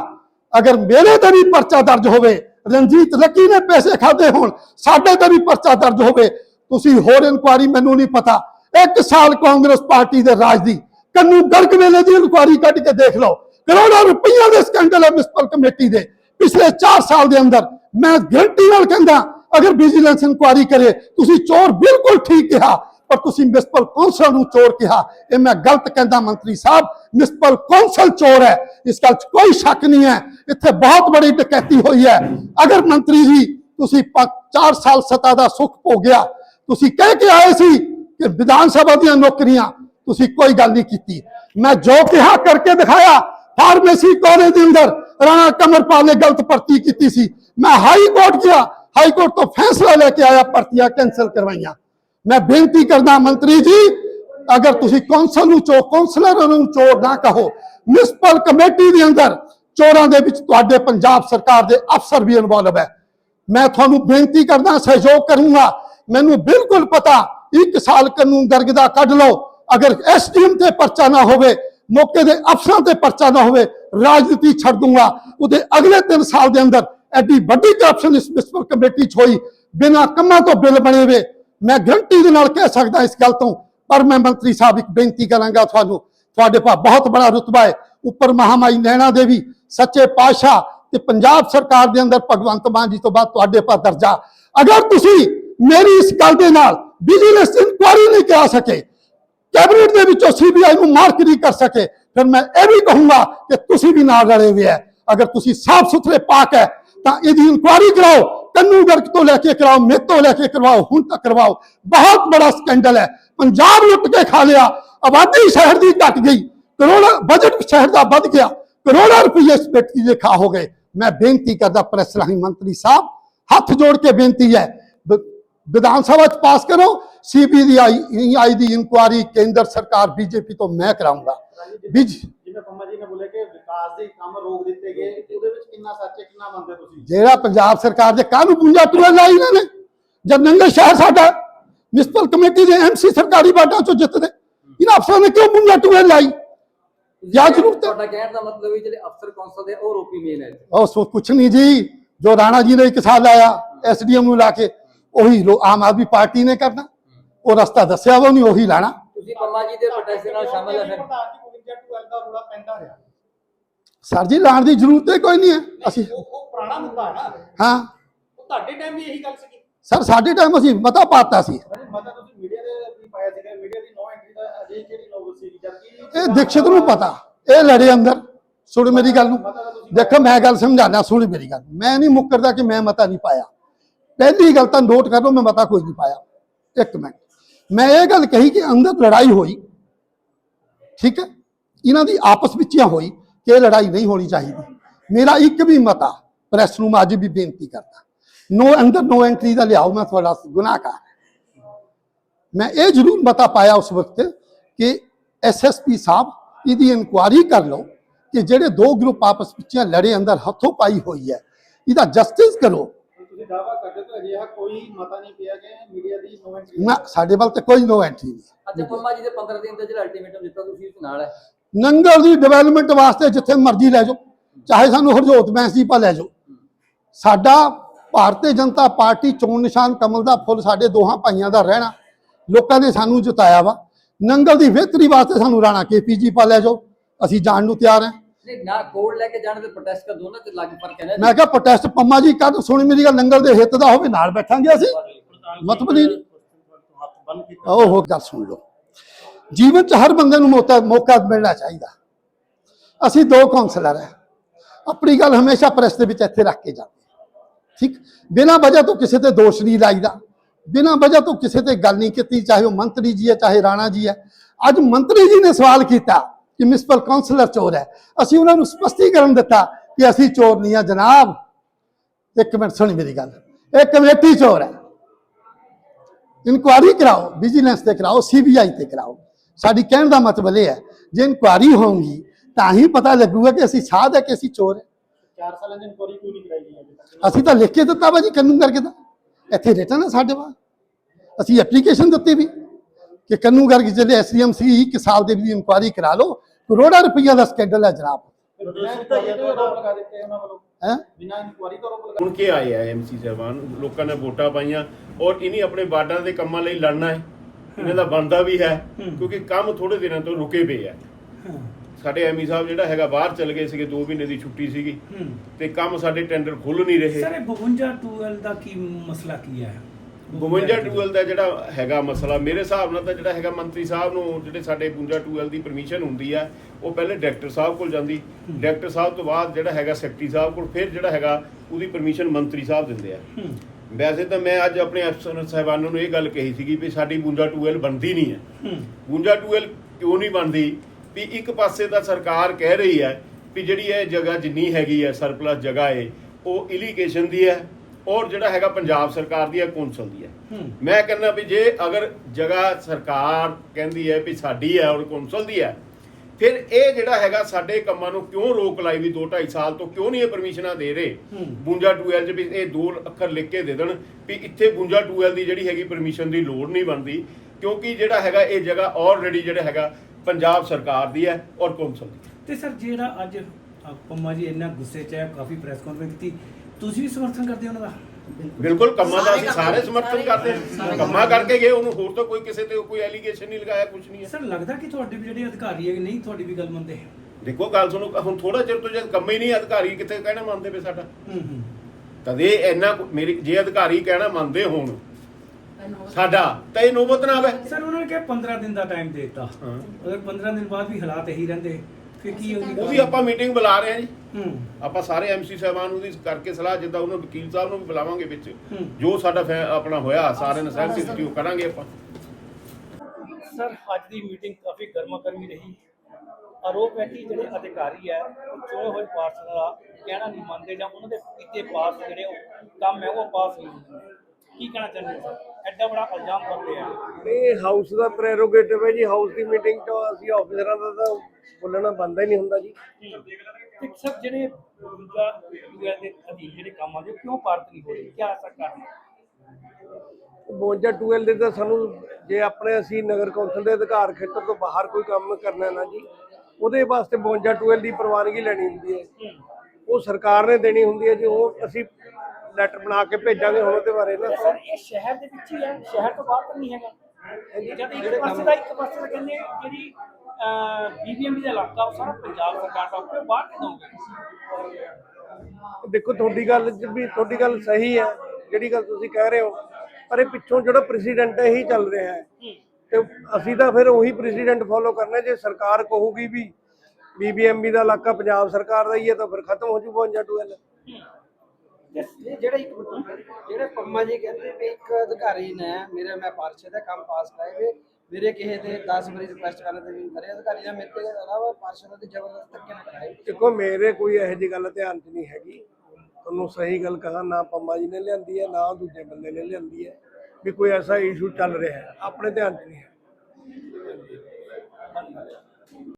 ਅਗਰ ਮੇਰੇ ਤੇ ਵੀ ਪਰਚਾ ਦਰਜ ਹੋਵੇ, ਰਣਜੀਤ ਲੱਕੀ ਨੇ ਪੈਸੇ ਖਾਦੇ ਹੋਣ, ਸਾਡੇ ਤੇ ਵੀ ਪਰਚਾ ਦਰਜ ਹੋਵੇ, ਤੁਸੀਂ ਹੋਰ ਇਨਕੁਆਰੀ ਮੈਨੂੰ ਨਹੀਂ ਪਤਾ। ਇੱਕ ਸਾਲ ਕਾਂਗਰਸ ਪਾਰਟੀ ਦੇ ਰਾਜ ਦੀ, ਕੰਨੂ ਗਰਗ ਵੇਲੇ ਦੀ ਇਨਕੁਆਰੀ ਕੱਢ ਕੇ ਦੇਖ ਲਓ। ਕਰੋੜਾਂ ਰੁਪਈਆ ਦੇ ਸਕੈਂਡਲ ਹੈ ਮਿਊਨਿਸਪਲ ਕਮੇਟੀ ਦੇ। ਪਿਛਲੇ 4 ਸਾਲ ਦੇ ਅੰਦਰ ਮੈਂ ਗਰੰਟੀ ਨਾਲ ਕਹਿੰਦਾ ਅਗਰ ਵਿਜੀਲੈਂਸ ਇਨਕੁਆਰੀ ਕਰੇ ਤੁਸੀਂ ਚੋਰ ਬਿਲਕੁਲ ਠੀਕ ਕਿਹਾ ਪਰ ਤੁਸੀਂ ਮਿਊਨਿਸਪਲ ਕੌਂਸਲ ਨੂੰ ਚੋਰ ਕਿਹਾ ਇਹ ਮੈਂ ਗਲਤ ਕਹਿੰਦਾ ਮੰਤਰੀ ਸਾਹਿਬ ਮਿਊਨਿਸਪਲ ਕੌਂਸਲ ਚੋਰ ਹੈ ਇਸ ਗੱਲ 'ਚ ਕੋਈ ਸ਼ੱਕ ਨਹੀਂ ਹੈ ਇੱਥੇ ਬਹੁਤ ਬੜੀ ਡਕੈਤੀ ਹੋਈ ਹੈ ਅਗਰ ਮੰਤਰੀ ਜੀ ਤੁਸੀਂ 4 ਸਾਲ ਸੱਤਾ ਦਾ ਸੁੱਖ ਭੋਗਿਆ ਤੁਸੀਂ ਕਹਿ ਕੇ ਆਏ ਸੀ ਕਿ ਵਿਧਾਨ ਸਭਾ ਦੀਆਂ ਨੌਕਰੀਆਂ ਤੁਸੀਂ ਕੋਈ ਗੱਲ ਨਹੀਂ ਕੀਤੀ ਮੈਂ ਜੋ ਕਿਹਾ ਕਰਕੇ ਦਿਖਾਇਆ ਫਾਰਮੇਸੀ ਕਾਲਜ ਦੇ ਅੰਦਰ ਰਾਣਾ ਕਮਰਪਾਲ ਨੇ ਗਲਤ ਭਰਤੀ ਕੀਤੀ ਸੀ। ਮੈਂ ਹਾਈ ਕੋਰਟ ਗਿਆ। ਹਾਈ ਕੋਰਟ ਤੋਂ ਫੈਸਲਾ ਲੈ ਕੇ ਆਇਆ, ਭਰਤੀਆਂ ਕੈਂਸਲ ਕਰਵਾਈਆਂ। ਮੈਂ ਬੇਨਤੀ ਕਰਦਾ ਮੰਤਰੀ ਜੀ, ਅਗਰ ਤੁਸੀਂ ਕੌਂਸਲ ਨੂੰ ਚੋ, ਕੌਂਸਲਰ ਨੂੰ ਚੋਰ ਨਾ ਕਹੋ, ਮਿਊਨਿਸਪਲ ਕਮੇਟੀ ਦੇ ਅੰਦਰ ਚੋਰਾਂ ਦੇ ਵਿੱਚ ਤੁਹਾਡੇ ਪੰਜਾਬ ਸਰਕਾਰ ਦੇ ਅਫਸਰ ਵੀ ਇਨਵੋਲਵ ਹੈ। ਮੈਂ ਤੁਹਾਨੂੰ ਬੇਨਤੀ ਕਰਦਾ, ਸਹਿਯੋਗ ਕਰੂੰਗਾ। ਮੈਨੂੰ ਬਿਲਕੁਲ ਪਤਾ, ਇੱਕ ਸਾਲ ਕਾਨੂੰਨ ਦਰਗਦਾ ਕੱਢ ਲਓ। ਅਗਰ ਐਸਡੀਐਮ ਤੇ ਪਰਚਾ ਨਾ ਹੋਵੇ, ਮੌਕੇ ਦੇ ਅਫਸਰਾਂ ਤੇ ਪਰਚਾ ਨਾ ਹੋਵੇ ਰਾਜਨੀਤੀ ਛੱਡ ਦੂੰਗਾ। ਉਹਦੇ ਅਗਲੇ 3 ਸਾਲ ਦੇ ਅੰਦਰ ਐਡੀ ਵੱਡੀ ਕਰਪਸ਼ਨ ਇਸ ਮਿਊਨਿਸਪਲ ਕਮੇਟੀ 'ਚ ਹੋਈ, ਬਿਨਾਂ ਕੰਮਾਂ ਤੋਂ ਬਿੱਲ ਬਣੇ ਹੋਏ। ਮੈਂ ਗਰੰਟੀ ਦੇ ਨਾਲ ਕਹਿ ਸਕਦਾ ਇਸ ਗੱਲ ਤੋਂ, ਪਰ ਮੈਂ ਮੰਤਰੀ ਸਾਹਿਬ ਇੱਕ ਬੇਨਤੀ ਕਰਾਂਗਾ ਤੁਹਾਨੂੰ। ਤੁਹਾਡੇ ਪਾਸ ਬਹੁਤ ਬੜਾ ਰੁਤਬਾ ਹੈ। ਉੱਪਰ ਮਹਾਮਾਈ ਨੈਣਾ ਦੇਵੀ, ਸੱਚੇ ਪਾਤਸ਼ਾਹ ਤੇ ਪੰਜਾਬ ਸਰਕਾਰ ਦੇ ਅੰਦਰ ਭਗਵੰਤ ਮਾਨ ਜੀ ਤੋਂ ਬਾਅਦ ਤੁਹਾਡੇ ਪਾ ਦਰਜਾ। ਅਗਰ ਤੁਸੀਂ ਮੇਰੀ ਇਸ ਗੱਲ ਦੇ ਨਾਲ ਵਿਜੀਲੈਂਸ ਇਨਕੁਆਰੀ ਨਹੀਂ ਕਰਾ ਸਕੇ, ਕੈਬਨਿਟ ਦੇ ਵਿੱਚੋਂ ਸੀਬੀਆਈ ਨੂੰ ਮਾਰਕ ਨਹੀਂ ਕਰ ਸਕੇ ਫਿਰ ਮੈਂ ਇਹ ਵੀ ਕਹੂੰਗਾ ਕਿ ਤੁਸੀਂ ਵੀ ਨਾਲ ਰਲੇ ਹੋਏ ਹੈ ਅਗਰ ਤੁਸੀਂ ਸਾਫ਼ ਸੁਥਰੇ ਪਾਕ ਹੈ, ਤਾਂ ਇਹਦੀ ਇਨਕੁਆਰੀ ਕਰਾਓ ਕੰਨੂ ਗਰਗ ਤੋਂ ਲੈ ਕੇ ਕਰਾਓ, ਮੇਰੇ ਤੋਂ ਲੈ ਕੇ ਕਰਵਾਓ, ਹੁਣ ਤੱਕ ਕਰਵਾਓ। ਬਹੁਤ ਬੜਾ ਸਕੈਂਡਲ ਹੈ। ਪੰਜਾਬ ਲੁੱਟ ਕੇ ਖਾ ਲਿਆ, ਆਬਾਦੀ ਸ਼ਹਿਰ ਦੀ ਘਟ ਗਈ, ਕਰੋੜਾਂ ਬਜਟ ਸ਼ਹਿਰ ਦਾ ਵੱਧ ਗਿਆ, ਕਰੋੜਾਂ ਰੁਪਏ ਇਸ ਦੇ ਖਾ ਹੋ ਗਏ। ਮੈਂ ਬੇਨਤੀ ਕਰਦਾ ਪ੍ਰੈਸ ਰਾਹੀਂ ਮੰਤਰੀ ਸਾਹਿਬ, ਹੱਥ ਜੋੜ ਕੇ ਬੇਨਤੀ ਹੈ ਵਿਧਾਨ ਸਭਾ ਚ ਪਾਸ ਕਰੋ ਸੀਬੀਆਈ ਆਈ ਦੀ ਇਨਕੁਆਰੀ ਕੇਂਦਰ ਸਰਕਾਰ ਬੀਜੇਪੀ ਤੋਂ ਮੈਂ ਕਰਾਉਂਗਾ। ਬਿਜ ਜਿਵੇਂ ਪੰਮਾ ਜੀ ਨੇ ਬੋਲਿਆ ਕਿ ਵਿਕਾਸ ਦੇ ਕੰਮ ਰੋਕ ਦਿੱਤੇ ਗਏ ਉਹਦੇ ਵਿੱਚ ਕਿੰਨਾ ਸੱਚ ਹੈ ਕਿੰਨਾ ਮੰਨਦੇ ਤੁਸੀਂ? ਜਿਹੜਾ ਪੰਜਾਬ ਸਰਕਾਰ ਦੇ ਕਾਹਨੂੰ ਪੁੰਜਾ ਟੂਏ ਲਾਈ ਇਹਨਾਂ ਨੇ ਜਦ ਨੰਗਲ ਸ਼ਹਿਰ ਸਾਡਾ ਮਿਊਨਿਸਪਲ ਕਮੇਟੀ ਦੇ ਐਮਸੀ ਸਰਕਾਰੀ ਬਾਟਾਂ ਚੋਂ ਜਿੱਤਦੇ ਇਹਨਾਂ ਅਫਸਰਾਂ ਨੇ ਕਿਉਂ ਪੁੰਜਾ ਟੂਏ ਲਾਈ? ਜਾਂ ਜ਼ਰੂਰਤ ਹੈ ਤੁਹਾਡਾ ਕਹਿਣ ਦਾ ਮਤਲਬ ਹੈ ਜਿਹੜੇ ਅਫਸਰ ਕੌਂਸਲ ਦੇ ਉਹ ਰੋਪੀ ਮੇਨ ਹੈ। ਉਹ ਸੋ ਕੁਛ ਨਹੀਂ ਜੀ ਜੋ ਰਾਣਾ ਜੀ ਨੇ ਇੱਕ ਸਾਲ ਲਾਇਆ ਐਸਡੀਐਮ ਨੂੰ ਲਾ ਕੇ ਉਹੀ ਆਮ ਆਦਮੀ ਪਾਰਟੀ ਨੇ ਕਰਨਾ। ਉਹ ਰਸਤਾ ਦੱਸਿਆ ਉਹ ਨਹੀਂ ਉਹੀ ਲਾਣਾ। ਤੁਸੀਂ ਪੰਮਾ ਜੀ ਦੇ ਪ੍ਰੋਟੈਸਟ ਨਾਲ ਸ਼ਾਮਲ ਹੈ ਫਿਰ। ਪ੍ਰਧਾਨ ਜੀ 52 12 ਦਾ ਰੋਲਾ ਪੈਂਦਾ ਰਿਹਾ। ਸਰ ਜੀ ਲਾਣ ਦੀ ਜ਼ਰੂਰਤ ਹੀ ਕੋਈ ਨਹੀਂ ਹੈ। ਅਸੀਂ ਉਹ ਪੁਰਾਣਾ ਮੁੱਦਾ ਹੈ ਨਾ। ਹਾਂ। ਉਹ ਤੁਹਾਡੇ ਟਾਈਮ ਵੀ ਇਹੀ ਗੱਲ ਸੀ ਸਰ ਸਾਡੇ ਟਾਈਮ ਅਸੀਂ ਮਤਾ ਪਾਤਾ ਸੀ। ਮਤਾ ਤੁਸੀਂ ਮੀਡੀਆ ਦੇ ਵੀ ਪਾਇਆ ਸੀਗਾ। ਮੀਡੀਆ ਦੀ ਨੋ ਐਂਟਰੀ ਦਾ ਅਜੇ ਕਿਹੜੀ ਨੋਬਲ ਸੀ ਜਦਕਿ ਇਹ ਦੀਕਸ਼ਿਤ ਨੂੰ ਪਤਾ। ਇਹ ਲੜੇ ਅੰਦਰ। ਸੁਣ ਮੇਰੀ ਗੱਲ ਨੂੰ। ਦੇਖੋ ਮੈਂ ਗੱਲ ਸਮਝਾਣਾ ਸੁਣ ਮੇਰੀ ਗੱਲ। ਮੈਂ ਨਹੀਂ ਮੁੱਕਰਦਾ ਕਿ ਮੈਂ ਮਤਾ ਨਹੀਂ ਪਾਇਆ। ਪਹਿਲੀ ਗੱਲ ਤਾਂ ਨੋਟ ਕਰ ਲਓ ਮੈਂ ਮਤਾ ਕੋਈ ਨਹੀਂ ਪਾਇਆ। ਇੱਕ ਮਿੰਟ। ਮੈਂ ਇਹ ਗੱਲ ਕਹੀ ਕਿ ਅੰਦਰ ਲੜਾਈ ਹੋਈ, ਠੀਕ ਹੈ? ਇਹਨਾਂ ਦੀ ਆਪਸ ਵਿੱਚ ਹੀ ਹੋਈ ਕਿ ਇਹ ਲੜਾਈ ਨਹੀਂ ਹੋਣੀ ਚਾਹੀਦੀ। ਮੇਰਾ ਇੱਕ ਵੀ ਮਤਾ ਪ੍ਰੈਸ ਨੂੰ ਮੈਂ ਅੱਜ ਵੀ ਬੇਨਤੀ ਕਰਦਾ। ਨੋ ਅੰਦਰ ਨੋ ਐਂਟਰੀ ਦਾ ਲਿਆਓ, ਮੈਂ ਤੁਹਾਡਾ ਗੁਨਾਹਗਾਰ ਮੈਂ ਇਹ ਜ਼ਰੂਰ ਮਤਾ ਪਾਇਆ ਉਸ ਵਕਤ ਕਿ ਐਸਐਸਪੀ ਸਾਹਿਬ, ਇਹਦੀ ਇਨਕੁਆਰੀ ਕਰ ਲਓ ਕਿ ਜਿਹੜੇ ਦੋ ਗਰੁੱਪ ਆਪਸ ਵਿੱਚ ਲੜੇ ਅੰਦਰ ਹੱਥੋਂ ਪਾਈ ਹੋਈ ਹੈ, ਇਹਦਾ ਜਸਟਿਸ ਕਰੋ। ਤੁਸੀਂ ਦਾਵਾ ਕਰਦੇ ਹੋ ਅਜਿਹਾ ਕੋਈ ਮਤਾ ਨਹੀਂ ਪਿਆ ਕਿ ਮੀਡੀਆ ਦੀ ਨੋ ਐਂਟਰੀ ਨਾ ਸਾਡੇ ਵੱਲ ਤੇ ਕੋਈ ਨੋ ਐਂਟਰੀ ਨਹੀਂ। ਅੱਛਾ ਪੰਮਾ ਜੀ ਦੇ 15 ਦਿਨ ਦਾ ਜਿਹੜਾ ਅਲਟੀਮੇਟਮ ਦਿੱਤਾ ਤੁਸੀਂ ਉਸ ਨਾਲ। ਹੈ ਨੰਗਲ ਦੀ ਡਿਵੈਲਪਮੈਂਟ ਵਾਸਤੇ ਜਿੱਥੇ ਮਰਜ਼ੀ ਲੈ ਜਾਓ ਚਾਹੇ ਸਾਨੂੰ ਹਰਜੋਤ ਬੈਂਸੀ ਪਾ ਲੈ ਜਾਓ। ਸਾਡਾ ਭਾਰਤੀ ਜਨਤਾ ਪਾਰਟੀ ਚੋਣ ਨਿਸ਼ਾਨ ਕਮਲ ਦਾ ਫੁੱਲ ਸਾਡੇ ਦੋਹਾਂ ਭਾਈਆਂ ਦਾ ਰਹਿਣਾ ਲੋਕਾਂ ਨੇ ਸਾਨੂੰ ਜਿਤਾਇਆ ਵਾ। ਨੰਗਲ ਦੀ ਬਿਹਤਰੀ ਵਾਸਤੇ ਸਾਨੂੰ ਰਾਣਾ ਕੇਪੀਜੀ ਪਾ ਲੈ ਜਾਓ। ਅਸੀਂ ਜਾਣ ਨੂੰ ਤਿਆਰ ਹਾਂ। ਨਹੀਂ ਨਾ ਕੋਡ ਲੈ ਕੇ ਜਾਣ ਤੇ ਪ੍ਰੋਟੈਸਟ ਕਰ ਦੋਨਾਂ ਤੇ ਲੱਗ ਫ਼ਰਕ ਹੈ ਨਾ ਮੈਂ ਕਿਹਾ ਪ੍ਰੋਟੈਸਟ ਪੰਮਾ ਜੀ ਕੱਲ ਸੁਣੀ ਮੇਰੀ ਗੱਲ ਨੰਗਲ ਦੇ ਹਿੱਤ ਦਾ ਹੋਵੇ ਨਾਲ ਬੈਠਾਂਗੇ ਅਸੀਂ। ਮਤਲਬ ਨਹੀਂ। ਹੱਥ ਬੰਨ ਕੀਤਾ ਉਹ ਹੋ ਗੱਲ ਸੁਣ ਲਓ। ਜੀਵਨ 'ਚ ਹਰ ਬੰਦੇ ਨੂੰ ਮੌਕਾ ਮੌਕਾ ਮਿਲਣਾ ਚਾਹੀਦਾ। ਅਸੀਂ ਦੋ ਕਾਉਂਸਲਰ ਹੈ ਆਪਣੀ ਗੱਲ ਹਮੇਸ਼ਾ ਪ੍ਰੈਸ ਦੇ ਵਿੱਚ ਇੱਥੇ ਰੱਖ ਕੇ ਜਾਂਦੇ ਠੀਕ? ਬਿਨਾਂ ਵਜ੍ਹਾ ਤੋਂ ਕਿਸੇ ਤੇ ਦੋਸ਼ ਨਹੀਂ ਲਾਈਦਾ। ਬਿਨਾਂ ਵਜ੍ਹਾ ਤੋਂ ਕਿਸੇ ਤੇ ਗੱਲ ਨਹੀਂ ਕੀਤੀ ਚਾਹੇ ਉਹ ਮੰਤਰੀ ਜੀ ਹੈ ਚਾਹੇ ਰਾਣਾ ਜੀ ਹੈ। ਅੱਜ ਮੰਤਰੀ ਜੀ ਨੇ ਸਵਾਲ ਕੀਤਾ। ਕਿ ਮਿਊਨਿਸਪਲ ਕਾਉਂਸਲਰ ਚੋਰ ਹੈ। ਅਸੀਂ ਉਹਨਾਂ ਨੂੰ ਸਪਸ਼ਟੀਕਰਨ ਦਿੱਤਾ ਕਿ ਅਸੀਂ ਚੋਰ ਨਹੀਂ ਆ ਜਨਾਬ। ਇੱਕ ਮਿੰਟ ਸੁਣੀ ਮੇਰੀ ਗੱਲ। ਇਹ ਕਮੇਟੀ ਚੋਰ ਹੈ। ਇਨਕੁਆਰੀ ਕਰਾਓ ਵਿਜੀਲੈਂਸ ਤੇ ਕਰਾਓ ਸੀਬੀਆਈ ਤੇ ਕਰਾਓ। ਸਾਡੀ ਕਹਿਣ ਦਾ ਮਤਲਬ ਇਹ ਹੈ ਜੇ ਇਨਕੁਆਰੀ ਹੋਊਗੀ ਤਾਂ ਹੀ ਪਤਾ ਲੱਗੂਗਾ ਕਿ ਅਸੀਂ ਸਾਧ ਹੈ ਕਿ ਅਸੀਂ ਚੋਰ ਹੈ। 4 ਸਾਲਾਂ ਦੀ ਇਨਕੁਆਰੀ ਕਿਉਂ ਨਹੀਂ ਕਰਾਈ ਗਈ ਅਜੇ ਤੱਕ? ਅਸੀਂ ਤਾਂ ਲਿਖ ਕੇ ਦਿੱਤਾ ਵਾ ਜੀ ਕਾਨੂੰਨ ਕਰਕੇ ਤਾਂ। ਇੱਥੇ ਰਿਟਨ ਹੈ ਸਾਡੇ ਵਾ ਅਸੀਂ ਐਪਲੀਕੇਸ਼ਨ ਦਿੱਤੀ ਵੀ। ਕਿ ਕਾਨੂੰਨ ਕਰਕੇ ਜਿਹੜੇ ਐਸਡੀਐਮ ਸੀ ਇੱਕ ਸਾਲ ਦੇ ਵੀ ਇਨਕੁਆਰੀ ਕਰਾ ਲਓ ਕਰੋੜਾਂ ਰੁਪਈਆ ਦਾ ਸਕੈਂਡਲ ਹੈ ਜਨਾਬ। ਬਿਨਾਂ ਇਨਕੁਆਰੀ ਤੋਂ ਆਰੋਪ ਲਗਾ ਦਿੱਤੇ ਉਹਨਾਂ ਵੱਲੋਂ। ਹੈ? ਬਿਨਾਂ ਇਨਕੁਆਰੀ ਤੋਂ ਆਰੋਪ ਲਗਾ ਹੁਣ ਕੇ ਆਏ ਆ ਐਮਸੀ ਸਾਹਿਬਾਨ? ਲੋਕਾਂ ਨੇ ਵੋਟਾਂ ਪਾਈਆਂ ਔਰ ਇਨੀ ਆਪਣੇ ਬਾਰਡਰਾਂ ਦੇ ਕੰਮਾਂ ਲਈ ਲੜਨਾ ਹੈ। ਇਹਨਾਂ ਦਾ ਬਣਦਾ ਵੀ ਹੈ ਕਿਉਂਕਿ ਕੰਮ ਥੋੜੇ ਦਿਨਾਂ ਤੋਂ ਰੁਕੇ ਪਏ ਆ। ਸਾਡੇ ਐਮੀ ਸਾਹਿਬ ਜਿਹੜਾ ਹੈਗਾ ਬਾਹਰ ਚਲੇ ਗਏ ਸੀਗੇ 2 ਮਹੀਨੇ ਦੀ ਛੁੱਟੀ ਸੀਗੀ। ਤੇ ਕੰਮ ਸਾਡੇ ਟੈਂਡਰ ਖੁੱਲ ਨਹੀਂ ਰਹੇ। ਸਰ ਇਹ 52 ਟੂਐਲ ਦਾ ਕੀ ਮਸਲਾ ਕੀ ਹੈ? 52 ਟੂਐਲ ਦਾ ਜਿਹੜਾ ਹੈਗਾ ਮਸਲਾ, ਮੇਰੇ ਹਿਸਾਬ ਨਾਲ ਤਾਂ ਜਿਹੜਾ ਹੈਗਾ ਮੰਤਰੀ ਸਾਹਿਬ ਨੂੰ ਜਿਹੜੇ ਸਾਡੇ 52 ਟੂਐਲ ਦੀ ਪਰਮਿਸ਼ਨ ਹੁੰਦੀ ਆ, ਉਹ ਪਹਿਲੇ ਡਾਇਰੈਕਟਰ ਸਾਹਿਬ ਕੋਲ ਜਾਂਦੀ। ਡਾਇਰੈਕਟਰ ਸਾਹਿਬ ਤੋਂ ਬਾਅਦ ਜਿਹੜਾ ਹੈਗਾ ਸੈਕਟਰੀ ਸਾਹਿਬ ਕੋਲ, ਫਿਰ ਜਿਹੜਾ ਹੈਗਾ ਉਹਦੀ ਪਰਮਿਸ਼ਨ ਮੰਤਰੀ ਸਾਹਿਬ ਦਿੰਦੇ ਆ। ਵੈਸੇ ਤਾਂ ਮੈਂ ਅੱਜ ਆਪਣੇ ਅਫਸਰ ਸਾਹਿਬਾਨਾਂ ਨੂੰ ਇਹ ਗੱਲ ਕਹੀ ਸੀਗੀ ਵੀ ਸਾਡੀ 52 ਟੂਐਲ ਬਣਦੀ ਨਹੀਂ ਹੈ। 52 ਟੂਐਲ ਕਿਉਂ ਨਹੀਂ ਬਣਦੀ? ਵੀ ਇੱਕ ਪਾਸੇ ਤਾਂ ਸਰਕਾਰ ਕਹਿ ਰਹੀ ਹੈ ਵੀ ਜਿਹੜੀ ਇਹ ਜਗ੍ਹਾ ਜਿੰਨੀ ਹੈਗੀ ਹੈ ਸਰਪਲਸ ਜਗ੍ਹਾ ਹੈ, ਉਹ ਇਲੀਗੇਸ਼ਨ ਦੀ ਹੈ। ਔਰ ਜਿਹੜਾ ਹੈਗਾ ਪੰਜਾਬ ਸਰਕਾਰ ਦੀ ਹੈ ਕੌਂਸਲ ਦੀ ਹੈ। ਮੈਂ ਕਹਿੰਦਾ ਵੀ ਜੇ ਅਗਰ ਜਗ੍ਹਾ ਸਰਕਾਰ ਕਹਿੰਦੀ ਹੈ ਵੀ ਸਾਡੀ ਹੈ ਔਰ ਕੌਂਸਲ ਦੀ ਹੈ ਫਿਰ ਇਹ ਜਿਹੜਾ ਹੈਗਾ ਸਾਡੇ ਕੰਮਾਂ ਨੂੰ ਕਿਉਂ ਰੋਕ ਲਾਈ ਵੀ 2 2.5 ਸਾਲ ਤੋਂ ਕਿਉਂ ਨਹੀਂ ਇਹ ਪਰਮਿਸ਼ਨਾਂ ਦੇ ਰਹੇ? ਬੂੰਜਾ ਟੂਐਲ ਚ ਵੀ ਇਹ ਦੋ ਅੱਖਰ ਲਿਖ ਕੇ ਦੇ ਦੇਣ ਵੀ ਇੱਥੇ ਬੂੰਜਾ ਟੂਐਲ ਦੀ ਜਿਹੜੀ ਹੈਗੀ ਪਰਮਿਸ਼ਨ ਦੀ ਲੋੜ ਨਹੀਂ ਬਣਦੀ ਕਿਉਂਕਿ ਜਿਹੜਾ ਹੈਗਾ ਇਹ ਜਗ੍ਹਾ ਆਲਰੇਡੀ ਜਿਹੜਾ ਹੈਗਾ ਪੰਜਾਬ ਸਰਕਾਰ ਦੀ ਹੈ ਔਰ ਕੌਂਸਲ ਦੀ ਤੇ ਸਰ ਜਿਹੜਾ ਅੱਜ ਪੰਮਾ ਜੀ ਇੰਨਾ ਗੁੱਸੇ 'ਚ ਹੈ ਕਾਫੀ ਪ੍ਰੈਸ ਕਾਨਫਰੰਸ ਕੀਤੀ ਤੁਸੀਂ ਵੀ ਸਮਰਥਨ ਕਰਦੇ ਹੋ ਉਹਨਾਂ ਦਾ? ਬਿਲਕੁਲ। ਕੰਮਾਂ ਦਾ ਅਸੀਂ ਸਾਰੇ ਸਮਰਥਨ ਕਰਦੇ ਹਾਂ। ਕੰਮਾਂ ਕਰਕੇ ਗਏ ਉਹਨੂੰ ਹੋਰ ਤਾਂ ਕੋਈ ਕਿਸੇ ਤੇ ਕੋਈ ਐਲੀਗੇਸ਼ਨ ਨਹੀਂ ਲਗਾਇਆ ਕੁਝ ਨਹੀਂ ਹੈ। ਸਰ ਲੱਗਦਾ ਕਿ ਤੁਹਾਡੇ ਵੀ ਜਿਹੜੇ ਅਧਿਕਾਰੀ ਹੈ ਨਹੀਂ ਤੁਹਾਡੀ ਵੀ ਗੱਲ ਮੰਨਦੇ ਦੇਖੋ ਗੱਲ ਸੁਣੋ ਹੁਣ ਥੋੜਾ ਚਿਰ ਤੋਂ ਜਦ ਕੰਮ ਹੀ ਨਹੀਂ ਅਧਿਕਾਰੀ ਕਿੱਥੇ ਕਹਿਣਾ ਮੰਨਦੇ ਪਏ ਸਾਡਾ? ਹੂੰ ਹੂੰ। ਤਦੇ ਇੰਨਾ ਮੇਰੀ ਜੇ ਅਧਿਕਾਰੀ ਕਹਿਣਾ ਮੰਨਦੇ ਹੋਣ ਸਾਡਾ ਤਾਂ ਇਹ ਨੋਬਤ ਨਾ ਆਵੇ। ਸਰ ਉਹਨਾਂ ਨੇ ਕਿਹਾ 15 ਦਿਨ ਦਾ ਟਾਈਮ ਦੇ ਦਿੱਤਾ। ਹਾਂ। ਅਗਰ 15 ਦਿਨ ਬਾਅਦ ਵੀ ਹਾਲਾਤ ਇਹੀ ਰਹਿੰਦੇ ਫਿਰ ਕੀ ਹੋਊਗੀ ਉਹਦੀ ਆਪਾਂ ਮੀਟਿੰਗ ਬੁਲਾ ਰਹੇ ਹਾਂ ਜੀ। ਹੂੰ। ਆਪਾਂ ਸਾਰੇ ਐਮਸੀ ਸਾਹਿਬਾਨ ਉਹਦੀ ਕਰਕੇ ਸਲਾਹ ਜਿੱਦਾਂ ਉਹਨਾਂ ਵਕੀਲ ਸਾਹਿਬ ਨੂੰ ਵੀ ਬੁਲਾਵਾਂਗੇ ਵਿੱਚ। ਜੋ ਸਾਡਾ ਫੈ- ਆਪਣਾ ਹੋਇਆ ਸਾਰੇ ਨੇ ਸਹਿਮਤੀ ਉਹ ਕਰਾਂਗੇ ਆਪਾਂ। ਸਰ ਅੱਜ ਦੀ ਮੀਟਿੰਗ ਕਾਫੀ ਗਰਮਾ ਗਰਮੀ ਰਹੀ। ਆਰੋਪ ਹੈ ਕਿ ਜਿਹੜੇ ਅਧਿਕਾਰੀ ਹੈ ਉਹ ਚੁਣੇ ਹੋਏ ਪਾਰਟਸ ਦਾ ਕਹਿਣਾ ਨਹੀਂ ਮੰਨਦੇ ਜਾਂ ਉਹਨਾਂ ਦੇ ਕੀਤੇ ਪਾਸ ਜਿਹੜੇ ਉਹ ਕੰਮ ਹੈ ਉਹ ਪਾਸ ਨਹੀਂ ਹੁੰਦੇ ਕੀ ਕਹਿਣਾ ਚਾਹੁੰਦੇ ਹੋ ਸਰ? ਐਡਾ ਬੜਾ ਇਲਜ਼ਾਮ ਕਰਦੇ ਆ। ਇਹ ਹਾਊਸ ਦਾ ਪ੍ਰੈਰੋਗੇਟਿਵ ਹੈ ਜੀ। ਹਾਊਸ ਦੀ ਮੀਟਿੰਗ ਤੋਂ ਅਸੀਂ ਆਫੀਸਰਾਂ ਦਾ ਤਾਂ ਬੋਲਣਾ ਬੰਦਾ ਹੀ ਨਹੀਂ ਹੁੰਦਾ ਜੀ। ਸਰ ਜਿਹੜੇ ਦੂਜਾ ਦੂਜਾ ਦੇ ਅਧੀਨ ਜਿਹੜੇ ਕੰਮ ਆਉਂਦੇ ਕਿਉਂ ਭਾਰਤ ਨਹੀਂ ਹੋ ਰਹੇ? ਕੀ ਐਸਾ ਕਾਰਨ ਹੈ? 52 ਟੂਐਲ ਦੇ ਤਾਂ ਸਾਨੂੰ ਜੇ ਆਪਣੇ ਅਸੀਂ ਨਗਰ ਕੌਂਸਲ ਦੇ ਅਧਿਕਾਰ ਖੇਤਰ ਤੋਂ ਬਾਹਰ ਕੋਈ ਕੰਮ ਕਰਨਾ ਨਾ ਜੀ ਉਹਦੇ ਵਾਸਤੇ 52 ਟੂਐਲ ਦੀ ਪ੍ਰਵਾਨਗੀ ਲੈਣੀ ਹੁੰਦੀ ਹੈ। ਉਹ ਸਰਕਾਰ ਨੇ ਦੇਣੀ ਹੁੰਦੀ ਹੈ ਜੀ। ਉਹ ਅਸੀਂ ਲੈਟਰ ਬਣਾ ਕੇ ਭੇਜਾਂਗੇ ਹੁਣ ਉਹਦੇ ਬਾਰੇ ਨਾ। ਸਰ ਇਹ ਸ਼ਹਿਰ ਦੇ ਵਿੱਚ ਹੀ ਹੈ ਸ਼ਹਿਰ ਤੋਂ ਬਾਹਰ ਤਾਂ ਨਹੀਂ ਹੈਗਾ। ਜਦ ਇੱਕ ਪਾਸੇ ਦਾ ਇੱਕ ਪਾਸੇ ਦਾ ਕਹਿੰਦੇ ਜਿਹੜੀ ਬੀਬੀਐਮਬੀ ਦਾ ਇਲਾਕਾ ਉਹ ਸਾਰਾ ਪੰਜਾਬ ਸਰਕਾਰ ਦਾ ਉੱਪਰ ਬਾਹਰ ਕਿਦੋਂ ਦੇਖੋ ਤੁਹਾਡੀ ਗੱਲ ਵੀ ਤੁਹਾਡੀ ਗੱਲ ਸਹੀ ਹੈ ਜਿਹੜੀ ਗੱਲ ਤੁਸੀਂ ਕਹਿ ਰਹੇ ਹੋ ਪਰ ਇਹ ਪਿੱਛੋਂ ਜਿਹੜਾ ਪ੍ਰੈਜ਼ੀਡੈਂਟ ਹੈ ਇਹੀ ਚੱਲ ਰਿਹਾ ਹੈ। ਤੇ ਅਸੀਂ ਤਾਂ ਫਿਰ ਉਹੀ ਪ੍ਰੈਜ਼ੀਡੈਂਟ ਫੋਲੋ ਕਰਨਾ ਜੇ ਸਰਕਾਰ ਕਹੂਗੀ ਵੀ ਬੀਬੀਐਮਬੀ ਦਾ ਇਲਾਕਾ ਪੰਜਾਬ ਸਰਕਾਰ ਦਾ ਹੀ ਹੈ ਤਾਂ ਫਿਰ ਖਤਮ ਹੋ ਜੂ 52 ਟੂਐਲ ਇਹ ਜਿਹੜੇ ਇੱਕ ਜਿਹੜੇ ਪੰਮਾ ਜੀ ਕਹਿੰਦੇ ਵੀ ਇੱਕ ਅਧਿਕਾਰੀ ਨੇ, ਮੇਰੇ ਮੈਂ ਪਾਰਸ਼ਦ ਦਾ ਕੰਮ ਪਾਸ ਕਰਾਏ ਵੇ ਮੇਰੇ ਕਿਸੇ ਤੇ 10 ਵਾਰੀ ਰਿਕੁਐਸਟ ਕਰਨ ਤੇ ਵੀ ਕਰੇ ਅਧਿਕਾਰੀ ਨੇ ਮੇਰੇ ਤੇ ਇਲਾਵਾ ਪਾਰਸ਼ਦ ਦੇ ਜ਼ਬਰਦਸਤ ਧੱਕੇ ਨਾ ਕਰਾਏ ਦੇਖੋ, ਮੇਰੇ ਕੋਈ ਇਹੋ ਜਿਹੀ ਗੱਲ ਧਿਆਨ 'ਚ ਨਹੀਂ ਹੈਗੀ। ਤੁਹਾਨੂੰ ਸਹੀ ਗੱਲ ਕਹਾਂ, ਨਾ ਪੰਮਾ ਜੀ ਨੇ ਲਿਆਂਦੀ ਹੈ, ਨਾ ਦੂਜੇ ਬੰਦੇ ਨੇ ਲਿਆਂਦੀ ਹੈ। ਵੀ ਕੋਈ ਐਸਾ ਇਸ਼ੂ ਚੱਲ ਰਿਹਾ ਹੈ, ਆਪਣੇ ਧਿਆਨ 'ਚ ਨਹੀਂ ਹੈ।